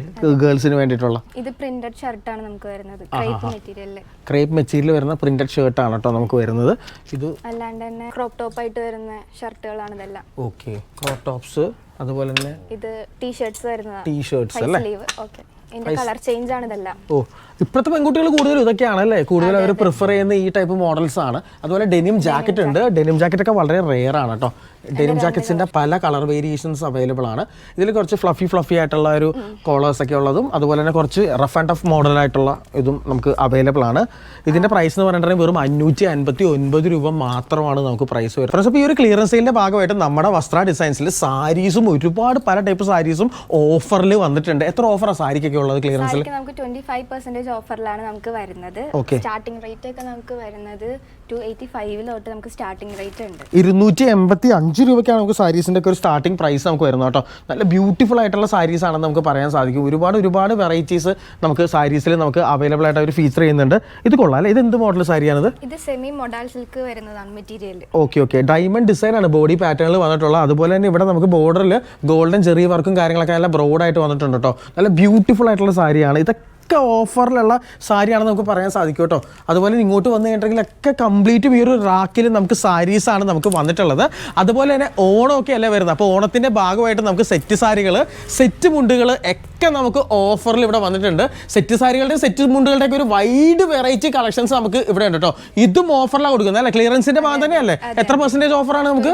ഗേൾസിന് വേണ്ടിയിട്ടുള്ള. ഇത് പ്രിന്റഡ് ഷർട്ടാണ് നമുക്ക് വരുന്നത്. ക്രേപ്പ് മെറ്റീരിയലിൽ ക്രേപ്പ് മെറ്റീരിയൽ വരുന്ന പ്രിന്റഡ് ഷർട്ടാണ് കേട്ടോ നമുക്ക് വരുന്നത്. ഇത് അല്ലാണ്ട് തന്നെ ക്രോപ്പ് ടോപ്പ് ആയിട്ട് വരുന്ന ഷർട്ടുകളാണ് ഇതെല്ലാം. ഓക്കെ ക്രോപ്പ് ടോപ്സ് അതുപോലെ തന്നെ ഇത് ടീഷർട്സ് വരുന്നതാണ് ടീ ഷർട്ട്സ് അല്ലേ? ഓക്കേ ഓക്കെ ഇതിന്റെ കളർ ചേഞ്ച് ആണ് ഇതെല്ലാം. ഓ ഇപ്പോഴത്തെ പെൺകുട്ടികൾ കൂടുതൽ ഇതൊക്കെയാണ് അല്ലേ കൂടുതൽ അവർ പ്രിഫർ ചെയ്യുന്ന ഈ ടൈപ്പ് മോഡൽസ് ആണ്. അതുപോലെ ഡെനിം ജാക്കറ്റ് ഉണ്ട്. ഡെനിം ജാക്കറ്റ് ഒക്കെ വളരെ റെയർ ആണ് കേട്ടോ ഡെനിം ജാക്കറ്റ്സിന്റെ പല കളർ വേരിയേഷൻസ് അവൈലബിൾ ആണ്. ഇതിൽ കുറച്ച് ഫ്ലഫി ഫ്ലഫി ആയിട്ടുള്ള ഒരു കോളേഴ്സ് ഒക്കെ ഉള്ളതും അതുപോലെ തന്നെ കുറച്ച് റഫ് ആൻഡ് ടഫ് മോഡൽ ആയിട്ടുള്ള ഇതും നമുക്ക് അവൈലബിൾ ആണ്. ഇതിന്റെ പ്രൈസ് എന്ന് പറഞ്ഞിട്ടുണ്ടെങ്കിൽ വെറും അഞ്ഞൂറ്റി അൻപത്തി ഒൻപത് രൂപ മാത്രമാണ് നമുക്ക് പ്രൈസ് വരുന്നത്. ഫ്രണ്ട്സ് അപ്പോൾ ഈ ഒരു ക്ലിയറൻസ് സെയിലിന്റെ ഭാഗമായിട്ട് നമ്മുടെ വസ്ത്ര ഡിസൈൻസിൽ സാരീസും ഒരുപാട് പല ടൈപ്പ് സാരീസും ഓഫറിൽ വന്നിട്ടുണ്ട്. എത്ര ഓഫറാണ് സാരിക്കൊക്കെ ഉള്ളത് ക്ലിയറൻസിൽ നമുക്ക് ട്വന്റി ഫൈവ് പെർസെന്റേജ് ഓഫറിലാണ് നമുക്ക് വരുന്നത്. സ്റ്റാർട്ടിംഗ് റേറ്റ് ഒക്കെ നമുക്ക് വരുന്നത് ടു എയ്റ്റി ഫൈവിലോട്ട് നമുക്ക് സ്റ്റാർട്ടിംഗ് റേറ്റ് ഉണ്ട്. ഇരുന്നൂറ്റി എൺപത്തി അഞ്ച് രൂപയ്ക്കാണ് നമുക്ക് സാരീസിന്റെ ഒക്കെ ഒരു സ്റ്റാർട്ടിംഗ് പ്രൈസ് നമുക്ക് വരുന്നത് കേട്ടോ. നല്ല ബ്യൂട്ടിഫുൾ ആയിട്ടുള്ള സാരീസ് ആണെന്ന് നമുക്ക് പറയാൻ സാധിക്കും. ഒരുപാട് ഒരുപാട് വെറൈറ്റീസ് നമുക്ക് സാരീസിൽ നമുക്ക് അവൈലബിൾ ആയിട്ട് അവർ ഫീച്ചർ ചെയ്യുന്നുണ്ട്. ഇത് കൊള്ളാം അല്ലേ? ഇത് എന്ത് മോഡൽ സാരിയാണിത്? ഇത് സെമി മോഡൽ സിൽക്ക് വരുന്നതാണ് material okay okay diamond design ആണ്. ബോഡി പാറ്റേണിൽ വന്നിട്ടുള്ളത് അതുപോലെ തന്നെ ഇവിടെ നമുക്ക് ബോർഡറിൽ ഗോൾഡൻ ചെറിയ വർക്കും കാര്യങ്ങളൊക്കെ നല്ല ബ്രോഡായിട്ട് വന്നിട്ടുണ്ട് കേട്ടോ. നല്ല ബ്യൂട്ടിഫുൾ ആയിട്ടുള്ള സാരിയാണ്. ഇതൊക്കെ ഓഫറിലുള്ള സാരിയാണെന്ന് നമുക്ക് പറയാൻ സാധിക്കും കേട്ടോ. അതുപോലെ ഇങ്ങോട്ട് വന്നു കഴിഞ്ഞിട്ടുണ്ടെങ്കിൽ ഒക്കെ കംപ്ലീറ്റ് ഈ ഒരു റാക്കിൽ നമുക്ക് സാരീസാണ് നമുക്ക് വന്നിട്ടുള്ളത്. അതുപോലെ തന്നെ ഓണമൊക്കെ അല്ലേ വരുന്നത്? അപ്പോൾ ഓണത്തിന്റെ ഭാഗമായിട്ട് നമുക്ക് സെറ്റ് സാരികൾ സെറ്റ് മുണ്ടുകൾ ഒക്കെ നമുക്ക് ഓഫറിൽ ഇവിടെ വന്നിട്ടുണ്ട്. സെറ്റ് സാരികളുടെ സെറ്റ് മുണ്ടുകളുടെ ഒക്കെ ഒരു വൈഡ് വെറൈറ്റി കളക്ഷൻസ് നമുക്ക് ഇവിടെ ഉണ്ട് കേട്ടോ. ഇതും ഓഫറിലാണ് കൊടുക്കുന്നത് അല്ലേ? ക്ലിയറൻസിന്റെ ഭാഗം തന്നെയല്ലേ? എത്ര പെർസെന്റേജ് ഓഫറാണ് നമുക്ക്?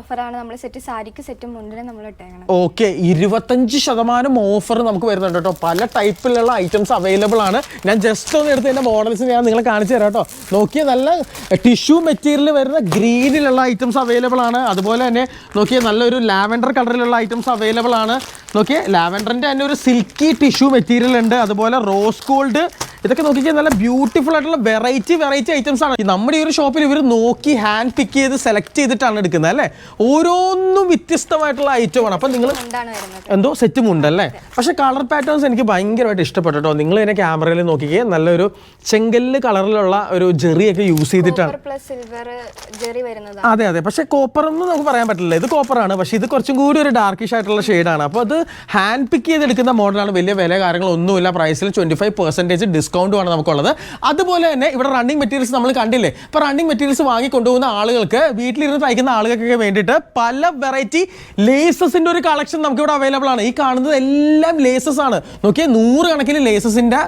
ഓഫറാണ് നമ്മൾ സെറ്റ് സാരിക്ക് സെറ്റ് മുണ്ടിന് നമ്മൾ ഓക്കെ ഇരുപത്തഞ്ച് ശതമാനം ഓഫർ നമുക്ക് വരുന്നുണ്ട് കേട്ടോ. പല ടൈപ്പിലുള്ള ഐറ്റംസ് അവൈലബിൾ ആണ്. ഞാൻ ജസ്റ്റ് ഒന്ന് എടുത്ത് എന്റെ മോഡൽസ് ഞാൻ നിങ്ങളെ കാണിച്ചു തരാം കേട്ടോ. നോക്കിയ നല്ല ടിഷ്യൂ മെറ്റീരിയൽ വരുന്ന ഗ്രീനിലുള്ള ഐറ്റംസ് അവൈലബിൾ ആണ്. അതുപോലെ തന്നെ നോക്കിയ നല്ലൊരു ലാവൻഡർ കളറിലുള്ള ഐറ്റംസ് അവൈലബിൾ ആണ്. നോക്കിയ ലാവൻഡറിന്റെ തന്നെ ഒരു സിൽക്കി ടിഷ്യൂ മെറ്റീരിയൽ ഉണ്ട്. അതുപോലെ റോസ് ഗോൾഡ് ഇതൊക്കെ നോക്കിക്കാൻ നല്ല ബ്യൂട്ടിഫുൾ ആയിട്ടുള്ള വെറൈറ്റി വെറൈറ്റി ഐറ്റംസ് ആണ്. നമ്മുടെ ഈ ഒരു ഷോപ്പിൽ ഇവർ നോക്കി ഹാൻഡ് പിക്ക് ചെയ്ത് സെലക്ട് ചെയ്തിട്ടാണ് എടുക്കുന്നത് അല്ലേ? ഓരോന്നും വ്യത്യസ്തമായിട്ടുള്ള ആണ്. അപ്പം നിങ്ങൾ എന്തോ സെറ്റും ഉണ്ടല്ലേ പക്ഷേ കളർ പാറ്റേൺസ് എനിക്ക് ഭയങ്കരമായിട്ട് ഇഷ്ടപ്പെട്ടു? കേട്ടോ നിങ്ങൾ ഇതിനെ ക്യാമറയിൽ നോക്കിക്കേ നല്ലൊരു ചെങ്കല്ല് കളറിലുള്ള ഒരു ജെറിയൊക്കെ യൂസ് ചെയ്തിട്ടാണ്. അതെ അതെ. പക്ഷേ കോപ്പർ എന്ന് നമുക്ക് പറയാൻ പറ്റില്ല. ഇത് കോപ്പർ ആണ്. പക്ഷേ ഇത് കുറച്ചും കൂടി ഒരു ഡാർക്കിഷ് ആയിട്ടുള്ള ഷെയ്ഡാണ് അപ്പോൾ അത് ഹാൻഡ് പിക്ക് ചെയ്തെടുക്കുന്ന മോഡലാണ് വലിയ വില കാര്യങ്ങളൊന്നുമില്ല. പ്രൈസിൽ ട്വന്റി ഫൈവ് പെർസെന്റേജ് ഡിസ്കൗണ്ട് ഡിസ്കൗണ്ടുമാണ് നമുക്കുള്ളത്. അതുപോലെ തന്നെ ഇവിടെ റണ്ണിങ് മെറ്റീരിയൽസ് നമ്മൾ കണ്ടില്ലേ? ഇപ്പോൾ റണ്ണിങ് മെറ്റീരിയൽസ് വാങ്ങിക്കൊണ്ടുപോകുന്ന ആളുകൾക്ക് വീട്ടിലിരുന്ന് തയ്ക്കുന്ന ആളുകൾക്കൊക്കെ വേണ്ടിയിട്ട് പല വെറൈറ്റി ലേസസിന്റെ ഒരു കളക്ഷൻ നമുക്ക് ഇവിടെ അവൈലബിൾ ആണ്. ഈ കാണുന്നത് എല്ലാം ലേസസ് ആണ്. നോക്കിയേ നൂറ് കണക്കിന് ലേസസിന്റെ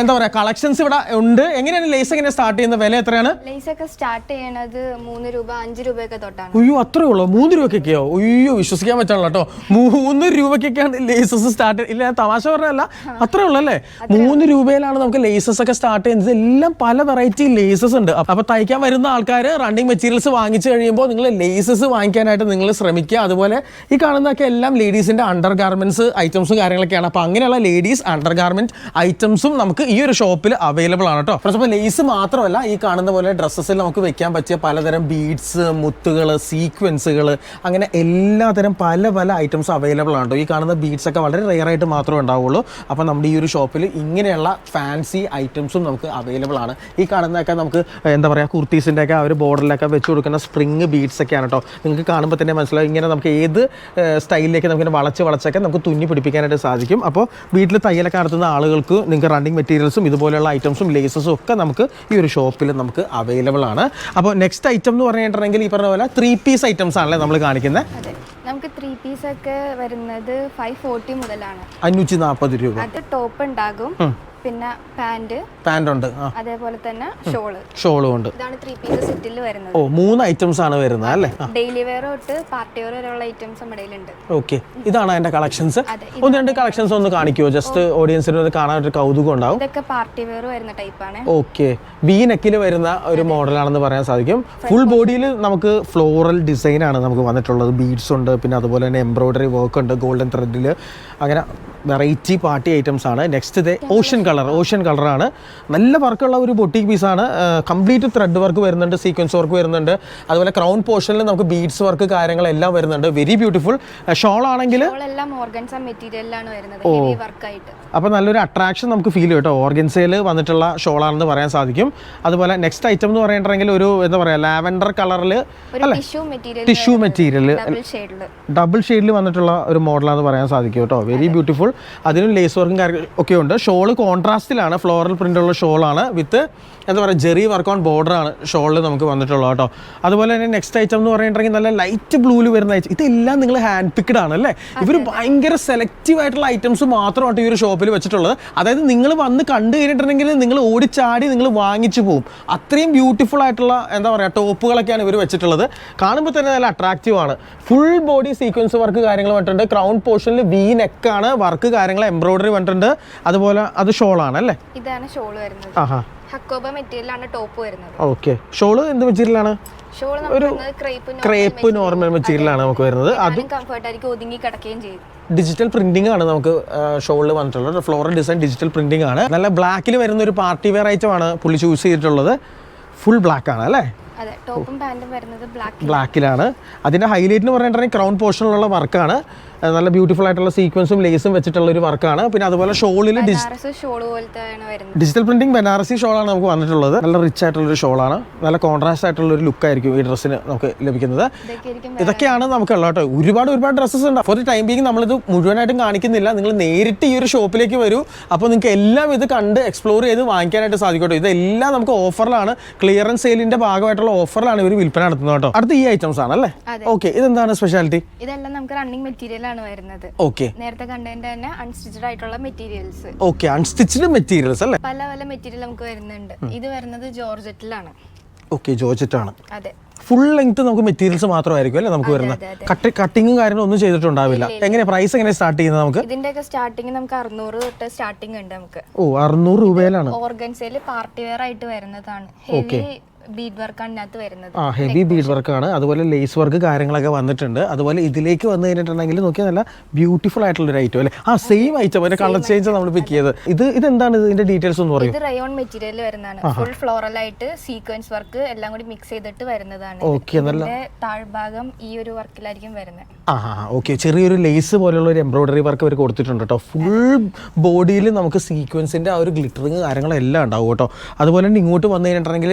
എന്താ പറയുക കളക്ഷൻസ് ഇവിടെ ഉണ്ട്. എങ്ങനെയാണ് ലേസ് എങ്ങനെ സ്റ്റാർട്ട് ചെയ്യുന്ന വില എത്രയാണ്? ലേസ് ഒക്കെ സ്റ്റാർട്ട് ചെയ്യണത് മൂന്ന് രൂപ അഞ്ച് രൂപയൊക്കെ തൊട്ടാണ്. അയ്യോ അത്രേ ഉള്ളൂ. മൂന്ന് രൂപയ്ക്കൊക്കെയോ? അയ്യോ വിശ്വസിക്കാൻ പറ്റാണല്ലോ കേട്ടോ. മൂന്ന് രൂപയ്ക്കൊക്കെയാണ് ലേസസ് സ്റ്റാർട്ട് ഇല്ല തമാശ പറഞ്ഞല്ല അത്രേ ഉള്ളൂ അല്ലേ? മൂന്ന് രൂപയിലാണ് നമുക്ക് ലേസസ് ഒക്കെ സ്റ്റാർട്ട് ചെയ്യുന്നത്. എല്ലാം പല വെറൈറ്റി ലേസസ് ഉണ്ട്. അപ്പൊ തയ്ക്കാൻ വരുന്ന ആൾക്കാർ റണ്ണിങ് മെറ്റീരിയൽസ് വാങ്ങിച്ചു കഴിയുമ്പോൾ നിങ്ങൾ ലേസസ് വാങ്ങിക്കാനായിട്ട് നിങ്ങൾ ശ്രമിക്കുക. അതുപോലെ ഈ കാണുന്നതൊക്കെ എല്ലാം ലേഡീസിന്റെ അണ്ടർ ഗാർമെന്റ്സ് ഐറ്റംസും കാര്യങ്ങളൊക്കെയാണ്. അപ്പൊ അങ്ങനെയുള്ള ലേഡീസ് അണ്ടർ ഗാർമെന്റ് ഐറ്റംസും നമുക്ക് ഈ ഒരു ഷോപ്പിൽ അവൈലബിൾ ആണ് കേട്ടോ അപ്പോൾ ലേസ് മാത്രമല്ല ഈ കാണുന്ന പോലെ ഡ്രസ്സസിൽ നമുക്ക് വെക്കാൻ പറ്റിയ പലതരം ബീഡ്സ് മുത്തുകൾ സീക്വൻസുകൾ അങ്ങനെ എല്ലാതരം പല പല ഐറ്റംസ് അവൈലബിൾ ആണ് കേട്ടോ ഈ കാണുന്ന ബീഡ്സ് ഒക്കെ വളരെ റെയർ ആയിട്ട് മാത്രമേ ഉണ്ടാവുള്ളൂ. അപ്പോൾ നമ്മുടെ ഈ ഒരു ഷോപ്പിൽ ഇങ്ങനെയുള്ള ഫാൻസി ഐറ്റംസും നമുക്ക് അവൈലബിൾ ആണ്. ഈ കാണുന്നതൊക്കെ നമുക്ക് എന്താ പറയുക കുർത്തീസിന്റെ ഒക്കെ ആ ഒരു ബോർഡറിലൊക്കെ വെച്ച് കൊടുക്കുന്ന സ്പ്രിങ് ബീഡ്സ് ഒക്കെയാണ് കേട്ടോ നിങ്ങൾക്ക് കാണുമ്പോൾ തന്നെ മനസ്സിലാവും ഇങ്ങനെ നമുക്ക് ഏത് സ്റ്റൈലിലേക്ക് നമുക്ക് വളച്ച് വളച്ചൊക്കെ നമുക്ക് തുന്നി പിടിപ്പിക്കാനായിട്ട് സാധിക്കും. അപ്പോൾ വീട്ടിൽ തയ്യലൊക്കെ നടത്തുന്ന ആളുകൾക്ക് നിങ്ങൾക്ക് റണ്ണിങ് മെറ്റീരിയൽസും ഇതുപോലെയുള്ള ഐറ്റംസും ലേസസും ഒക്കെ നമുക്ക് ഈ ഒരു ഷോപ്പിൽ നമുക്ക് അവൈലബിൾ ആണ്. അപ്പോൾ നെക്സ്റ്റ് ഐറ്റം എന്ന് പറഞ്ഞിട്ടുണ്ടെങ്കിൽ ഈ പറഞ്ഞ പോലെ ത്രീ പീസ് ഐറ്റംസ് ആണല്ലേ നമ്മൾ കാണിക്കുന്നത് നമുക്ക് ത്രീ പീസ് ഒക്കെ വരുന്നത് ഫൈവ് ഫോർട്ടി മുതലാണ്. അഞ്ഞൂറ്റി നാൽപ്പത് രൂപ. അത് ടോപ്പ് ഉണ്ടാകും. പിന്നെ പാന്റ്. പാന്റ് ഉണ്ട് അതേപോലെ തന്നെ ഷോൾ ഷോളും. ഉണ്ട് ഇതാണ് ത്രീ പീസ് സെറ്റിൽ വരുന്നത്. ഓ മൂന്ന് ഐറ്റംസ് ആണ് വരുന്നത് അല്ലേ? ഡെയിലി വെയർ തൊട്ട് പാർട്ടി വെയർ വരെയുള്ള ഐറ്റംസ് നമ്മുടെ കയ്യിലുണ്ട്. ഓക്കെ. ഇതാണ് അതിന്റെ കളക്ഷൻസ് ഒന്ന് രണ്ട് കളക്ഷൻസ് ഒന്ന് കാണിക്കുമോ ജസ്റ്റ് ഓഡിയൻസിന് ഒന്ന് കാണാൻ ഒരു കൗതുകം ഉണ്ടാവും. ഇതൊക്കെ പാർട്ടി വെയർ വരുന്ന ടൈപ്പാണ് ഓക്കെ. വി നെക്കിൽ വരുന്ന ഒരു മോഡലാണെന്ന് പറയാൻ സാധിക്കും. ഫുൾ ബോഡിയിൽ നമുക്ക് ഫ്ലോറൽ ഡിസൈൻ ആണ് നമുക്ക് വന്നിട്ടുള്ളത്. ബീഡ്സ് ഉണ്ട് പിന്നെ അതുപോലെ തന്നെ എംബ്രോയിഡറി വർക്ക് ഉണ്ട് ഗോൾഡൻ ത്രെഡിൽ അങ്ങനെ വെറൈറ്റി പാർട്ടി ഐറ്റംസ് ആണ്. നെക്സ്റ്റ് ഇത് ഓഷ്യൻ കളർ. ഓഷ്യൻ കളറാണ്. നല്ല വർക്കുള്ള ഒരു ബൊട്ടീക്ക് പീസാണ് കംപ്ലീറ്റ് ത്രെഡ് വർക്ക് വരുന്നുണ്ട് സീക്വൻസ് വർക്ക് വരുന്നുണ്ട്. അതുപോലെ ക്രൗൺ പോർഷനിൽ നമുക്ക് ബീഡ്സ് വർക്ക് കാര്യങ്ങളെല്ലാം വരുന്നുണ്ട്. വെരി ബ്യൂട്ടിഫുൾ ഷോൾ ആണെങ്കിൽ ഓർഗൻസ മെറ്റീരിയലിലാണ് വരുന്നത്. അപ്പോൾ നല്ലൊരു അട്രാക്ഷൻ നമുക്ക് ഫീൽ ചെയ്യും കേട്ടോ. ഓർഗൻസയിൽ വന്നിട്ടുള്ള ഷോളാണെന്ന് പറയാൻ സാധിക്കും. അതുപോലെ നെക്സ്റ്റ് ഐറ്റം എന്ന് പറയണ്ടെങ്കിൽ ഒരു എന്താ പറയുക ലാവൻഡർ കളറിൽ ഒരു ടിഷ്യൂ മെറ്റീരിയൽ ഡബിൾ ഷെയ്ഡിൽ വന്നിട്ടുള്ള ഒരു മോഡലാണെന്ന് പറയാൻ സാധിക്കും കേട്ടോ. വെരി ബ്യൂട്ടിഫുൾ അതിനും ലേസ് വർക്കും കാര്യങ്ങളും ഒക്കെ ഉണ്ട്. ഷോൾ കോൺട്രാസ്റ്റിലാണ് ഫ്ലോറൽ പ്രിന്റ് ഉള്ള ഷോളാണ് വിത്ത് എന്താ പറയുക ജെറി വർക്ക് ഓൺ ബോർഡറാണ് ഷോളിൽ നമുക്ക് വന്നിട്ടുള്ളത് കേട്ടോ. അതുപോലെ തന്നെ നെക്സ്റ്റ് ഐറ്റം എന്ന് പറഞ്ഞിട്ടുണ്ടെങ്കിൽ നല്ല ലൈറ്റ് ബ്ലൂവിൽ വരുന്ന ഐറ്റം ഇതെല്ലാം നിങ്ങൾ ഹാൻഡ് പിക്ഡ് ആണ് അല്ലേ? ഇവർ ഭയങ്കര സെലക്റ്റീവ് ആയിട്ടുള്ള ഐറ്റംസ് മാത്രമാണ് ഈ ഒരു ഷോപ്പിൽ വെച്ചിട്ടുള്ളത്. അതായത് നിങ്ങൾ വന്ന് കണ്ടു കഴിഞ്ഞിട്ടുണ്ടെങ്കിൽ നിങ്ങൾ ഓടിച്ചാടി നിങ്ങൾ വാങ്ങിച്ചു പോകും അത്രയും ബ്യൂട്ടിഫുൾ ആയിട്ടുള്ള എന്താ പറയുക ടോപ്പുകളൊക്കെയാണ് ഇവർ വെച്ചിട്ടുള്ളത്. കാണുമ്പോൾ തന്നെ നല്ല അട്രാക്റ്റീവ് ആണ്. ഫുൾ ബോഡി സീക്വൻസ് വർക്ക് കാര്യങ്ങൾ വന്നിട്ടുണ്ട്. ക്രൗൺ പോർഷനിൽ വി നെക്കാണ് വർക്ക് കാര്യങ്ങൾ എംബ്രോയിഡറി വന്നിട്ടുണ്ട്. അതുപോലെ അത് ഷോളാണ് അല്ലേ? ഇതാണ് ഷോൾ വരുന്നത്. ആഹാ. ഹക്കോബ മെറ്റീരിയലാണ് ടോപ്പ് വരുന്നത്. ഓക്കെ. ഷോൾ എന്ത് മെറ്റീരിയലാണ്? ഷോൾ നമുക്ക് ക്രേപ്പ് ക്രേപ്പ് നോർമൽ മെറ്റീരിയലാണ് നമുക്ക് വരുന്നത്. അത് കംഫർട്ട് ആയിരിക്കും ഒതുങ്ങി കിടക്കുകയും ചെയ്യും ഡിജിറ്റൽ പ്രിന്റിംഗ് ആണ് നമുക്ക് ഷോളിൽ വന്നിട്ടുള്ളത്. ഫ്ലോറൽ ഡിസൈൻ ഡിജിറ്റൽ പ്രിന്റിംഗ് ആണ്. നല്ല ബ്ലാക്കിൽ വരുന്ന ഒരു പാർട്ടി വെയർ ഐറ്റം ആണ് പുള്ളി ചൂസ് ചെയ്തിട്ടുള്ളത്. ഫുൾ ബ്ലാക്ക് ആണ് അല്ലേ? അതെ ടോപ്പും പാന്റും വരുന്നത് ബ്ലാക്ക് ബ്ലാക്കിലാണ് അതിന്റെ ഹൈലൈറ്റ് എന്ന് പറഞ്ഞിട്ടുണ്ടെങ്കിൽ ക്രൗൺ പോർഷനിലുള്ള വർക്കാണ് നല്ല ബ്യൂട്ടിഫുൾ ആയിട്ടുള്ള സീക്വൻസും ലേസും വെച്ചിട്ടുള്ള ഒരു വർക്കാണ്. പിന്നെ അതുപോലെ ഷോളിൽ ഡിജിറ്റൽ പ്രിന്റിംഗ് ബനാറസി ഷോളാണ് നമുക്ക് വന്നിട്ടുള്ളത്. നല്ല റിച്ച് ആയിട്ടുള്ള ഒരു ഷോളാണ്. നല്ല കോൺട്രാസ്റ്റ് ആയിട്ടുള്ള ഒരു ലുക്ക് ആയിരിക്കും ഈ ഡ്രസ്സിന് നമുക്ക് ലഭിക്കുന്നത്. ഇതൊക്കെയാണ് നമുക്കുള്ള കേട്ടോ. ഒരുപാട് ഒരുപാട് ഡ്രസ്സസ് ഉണ്ട്. ഫോർ ടൈം ബീങ് നമ്മളിത് മുഴുവനായിട്ടും കാണിക്കുന്നില്ല. നിങ്ങൾ നേരിട്ട് ഈ ഒരു ഷോപ്പിലേക്ക് വരൂ. അപ്പോൾ നിങ്ങൾക്ക് എല്ലാം ഇത് കണ്ട് എക്സ്പ്ലോർ ചെയ്ത് വാങ്ങിക്കാനായിട്ട് സാധിക്കും കേട്ടോ ഇതെല്ലാം നമുക്ക് ഓഫറിലാണ് ക്ലിയറൻസ് സെയിലിന്റെ ഭാഗമായിട്ടുള്ള ഓഫറിലാണ് ഇവർ വിൽപ്പന നടത്തുന്നത് കേട്ടോ. അടുത്ത ഈ ഐറ്റംസ് ആണ് അല്ലേ. ഓക്കെ ഇതെന്താണ് സ്പെഷ്യാലിറ്റി ഇതെല്ലാം നമുക്ക് റണ്ണിംഗ് മെറ്റീരിയൽ ആണ് വരുന്നത്. ഓക്കെ നേരത്തെ കണ്ടതിന്റെ തന്നെ അൺസ്റ്റിച്ചഡ് ആയിട്ടുള്ള മെറ്റീരിയൽസ് ഓക്കെ അൺസ്റ്റിച്ചഡ് മെറ്റീരിയൽസ് അല്ലേ? പല പല മെറ്റീരിയൽ നമുക്ക് വരുന്നുണ്ട്. ഇത് വരുന്നത് ജോർജറ്റിലാണ്. ഓക്കെ ജോർജറ്റാണ്. അതെ. ഫുൾ ലെങ്ത് നമുക്ക് മെറ്റീരിയൽസ് മാത്രമായിരിക്കും അല്ലേ നമുക്ക് വരുന്നത്. കട്ട് കട്ടിങ്ങും കാര്യങ്ങളും ഒന്നും ചെയ്തിട്ടുണ്ടാവില്ല. എങ്ങനെ പ്രൈസ് എങ്ങനെ സ്റ്റാർട്ട് ചെയ്യുന്നത് നമുക്ക്? ഇതിന്റെയൊക്കെ സ്റ്റാർട്ടിങ് നമുക്ക് അറുന്നൂറ് തൊട്ട് സ്റ്റാർട്ടിങ് ഉണ്ട് നമുക്ക്. ഓ അറുന്നൂറ് രൂപയിലാണ്. ഓർഗൻസയിൽ പാർട്ടി വെയർ ആയിട്ട് വരുന്നതാണ്. ഹെവി ബീഡ് വർക്കാണ് ഇതിനകത്ത് വരുന്നത്. ആ ഹെവി ബീഡ് വർക്കാണ് അതുപോലെ ലേസ് വർക്ക് കാര്യങ്ങളൊക്കെ വന്നിട്ടുണ്ട്. അതുപോലെ ഇതിലേക്ക് വന്നു കഴിഞ്ഞിട്ടുണ്ടെങ്കിൽ നോക്കിയാൽ നല്ല ബ്യൂട്ടിഫുൾ ആയിട്ടുള്ള ഒരു ഐറ്റം അല്ലേ? ആ സെയിം ഐറ്റം അതിന്റെ കളർ ചേഞ്ച് നമ്മൾ പിക്ക് ചെയ്ത് ഇത് ഇതെന്താണ് ഇതിന്റെ ഡീറ്റെയിൽസ് ഒന്ന് പറയും. ഇത് റയോൺ മെറ്റീരിയൽ വരുന്നതാണ്. ഫുൾ ഫ്ലോറൽ ആയിട്ട് സീക്വൻസ് വർക്ക് എല്ലാം കൂടി മിക്സ് ചെയ്തിട്ട് വരുന്നതാണ്. ഓക്കെ നല്ല താഴ്ഭാഗം ഈ ഒരു വർക്കിലായിരിക്കും വരുന്നത്. ആ ഓക്കെ ചെറിയൊരു ലേസ് പോലെയുള്ള ഒരു എംബ്രോയിഡറി വർക്ക് അവർ കൊടുത്തിട്ടുണ്ട് കേട്ടോ. ഫുൾ ബോഡിയിൽ നമുക്ക് സീക്വൻസിന്റെ ആ ഒരു ഗ്ലിറ്ററിങ് കാര്യങ്ങളെല്ലാം ഉണ്ടാവും കേട്ടോ. അതുപോലെ തന്നെ ഇങ്ങോട്ട് വന്നു കഴിഞ്ഞിട്ടുണ്ടെങ്കിൽ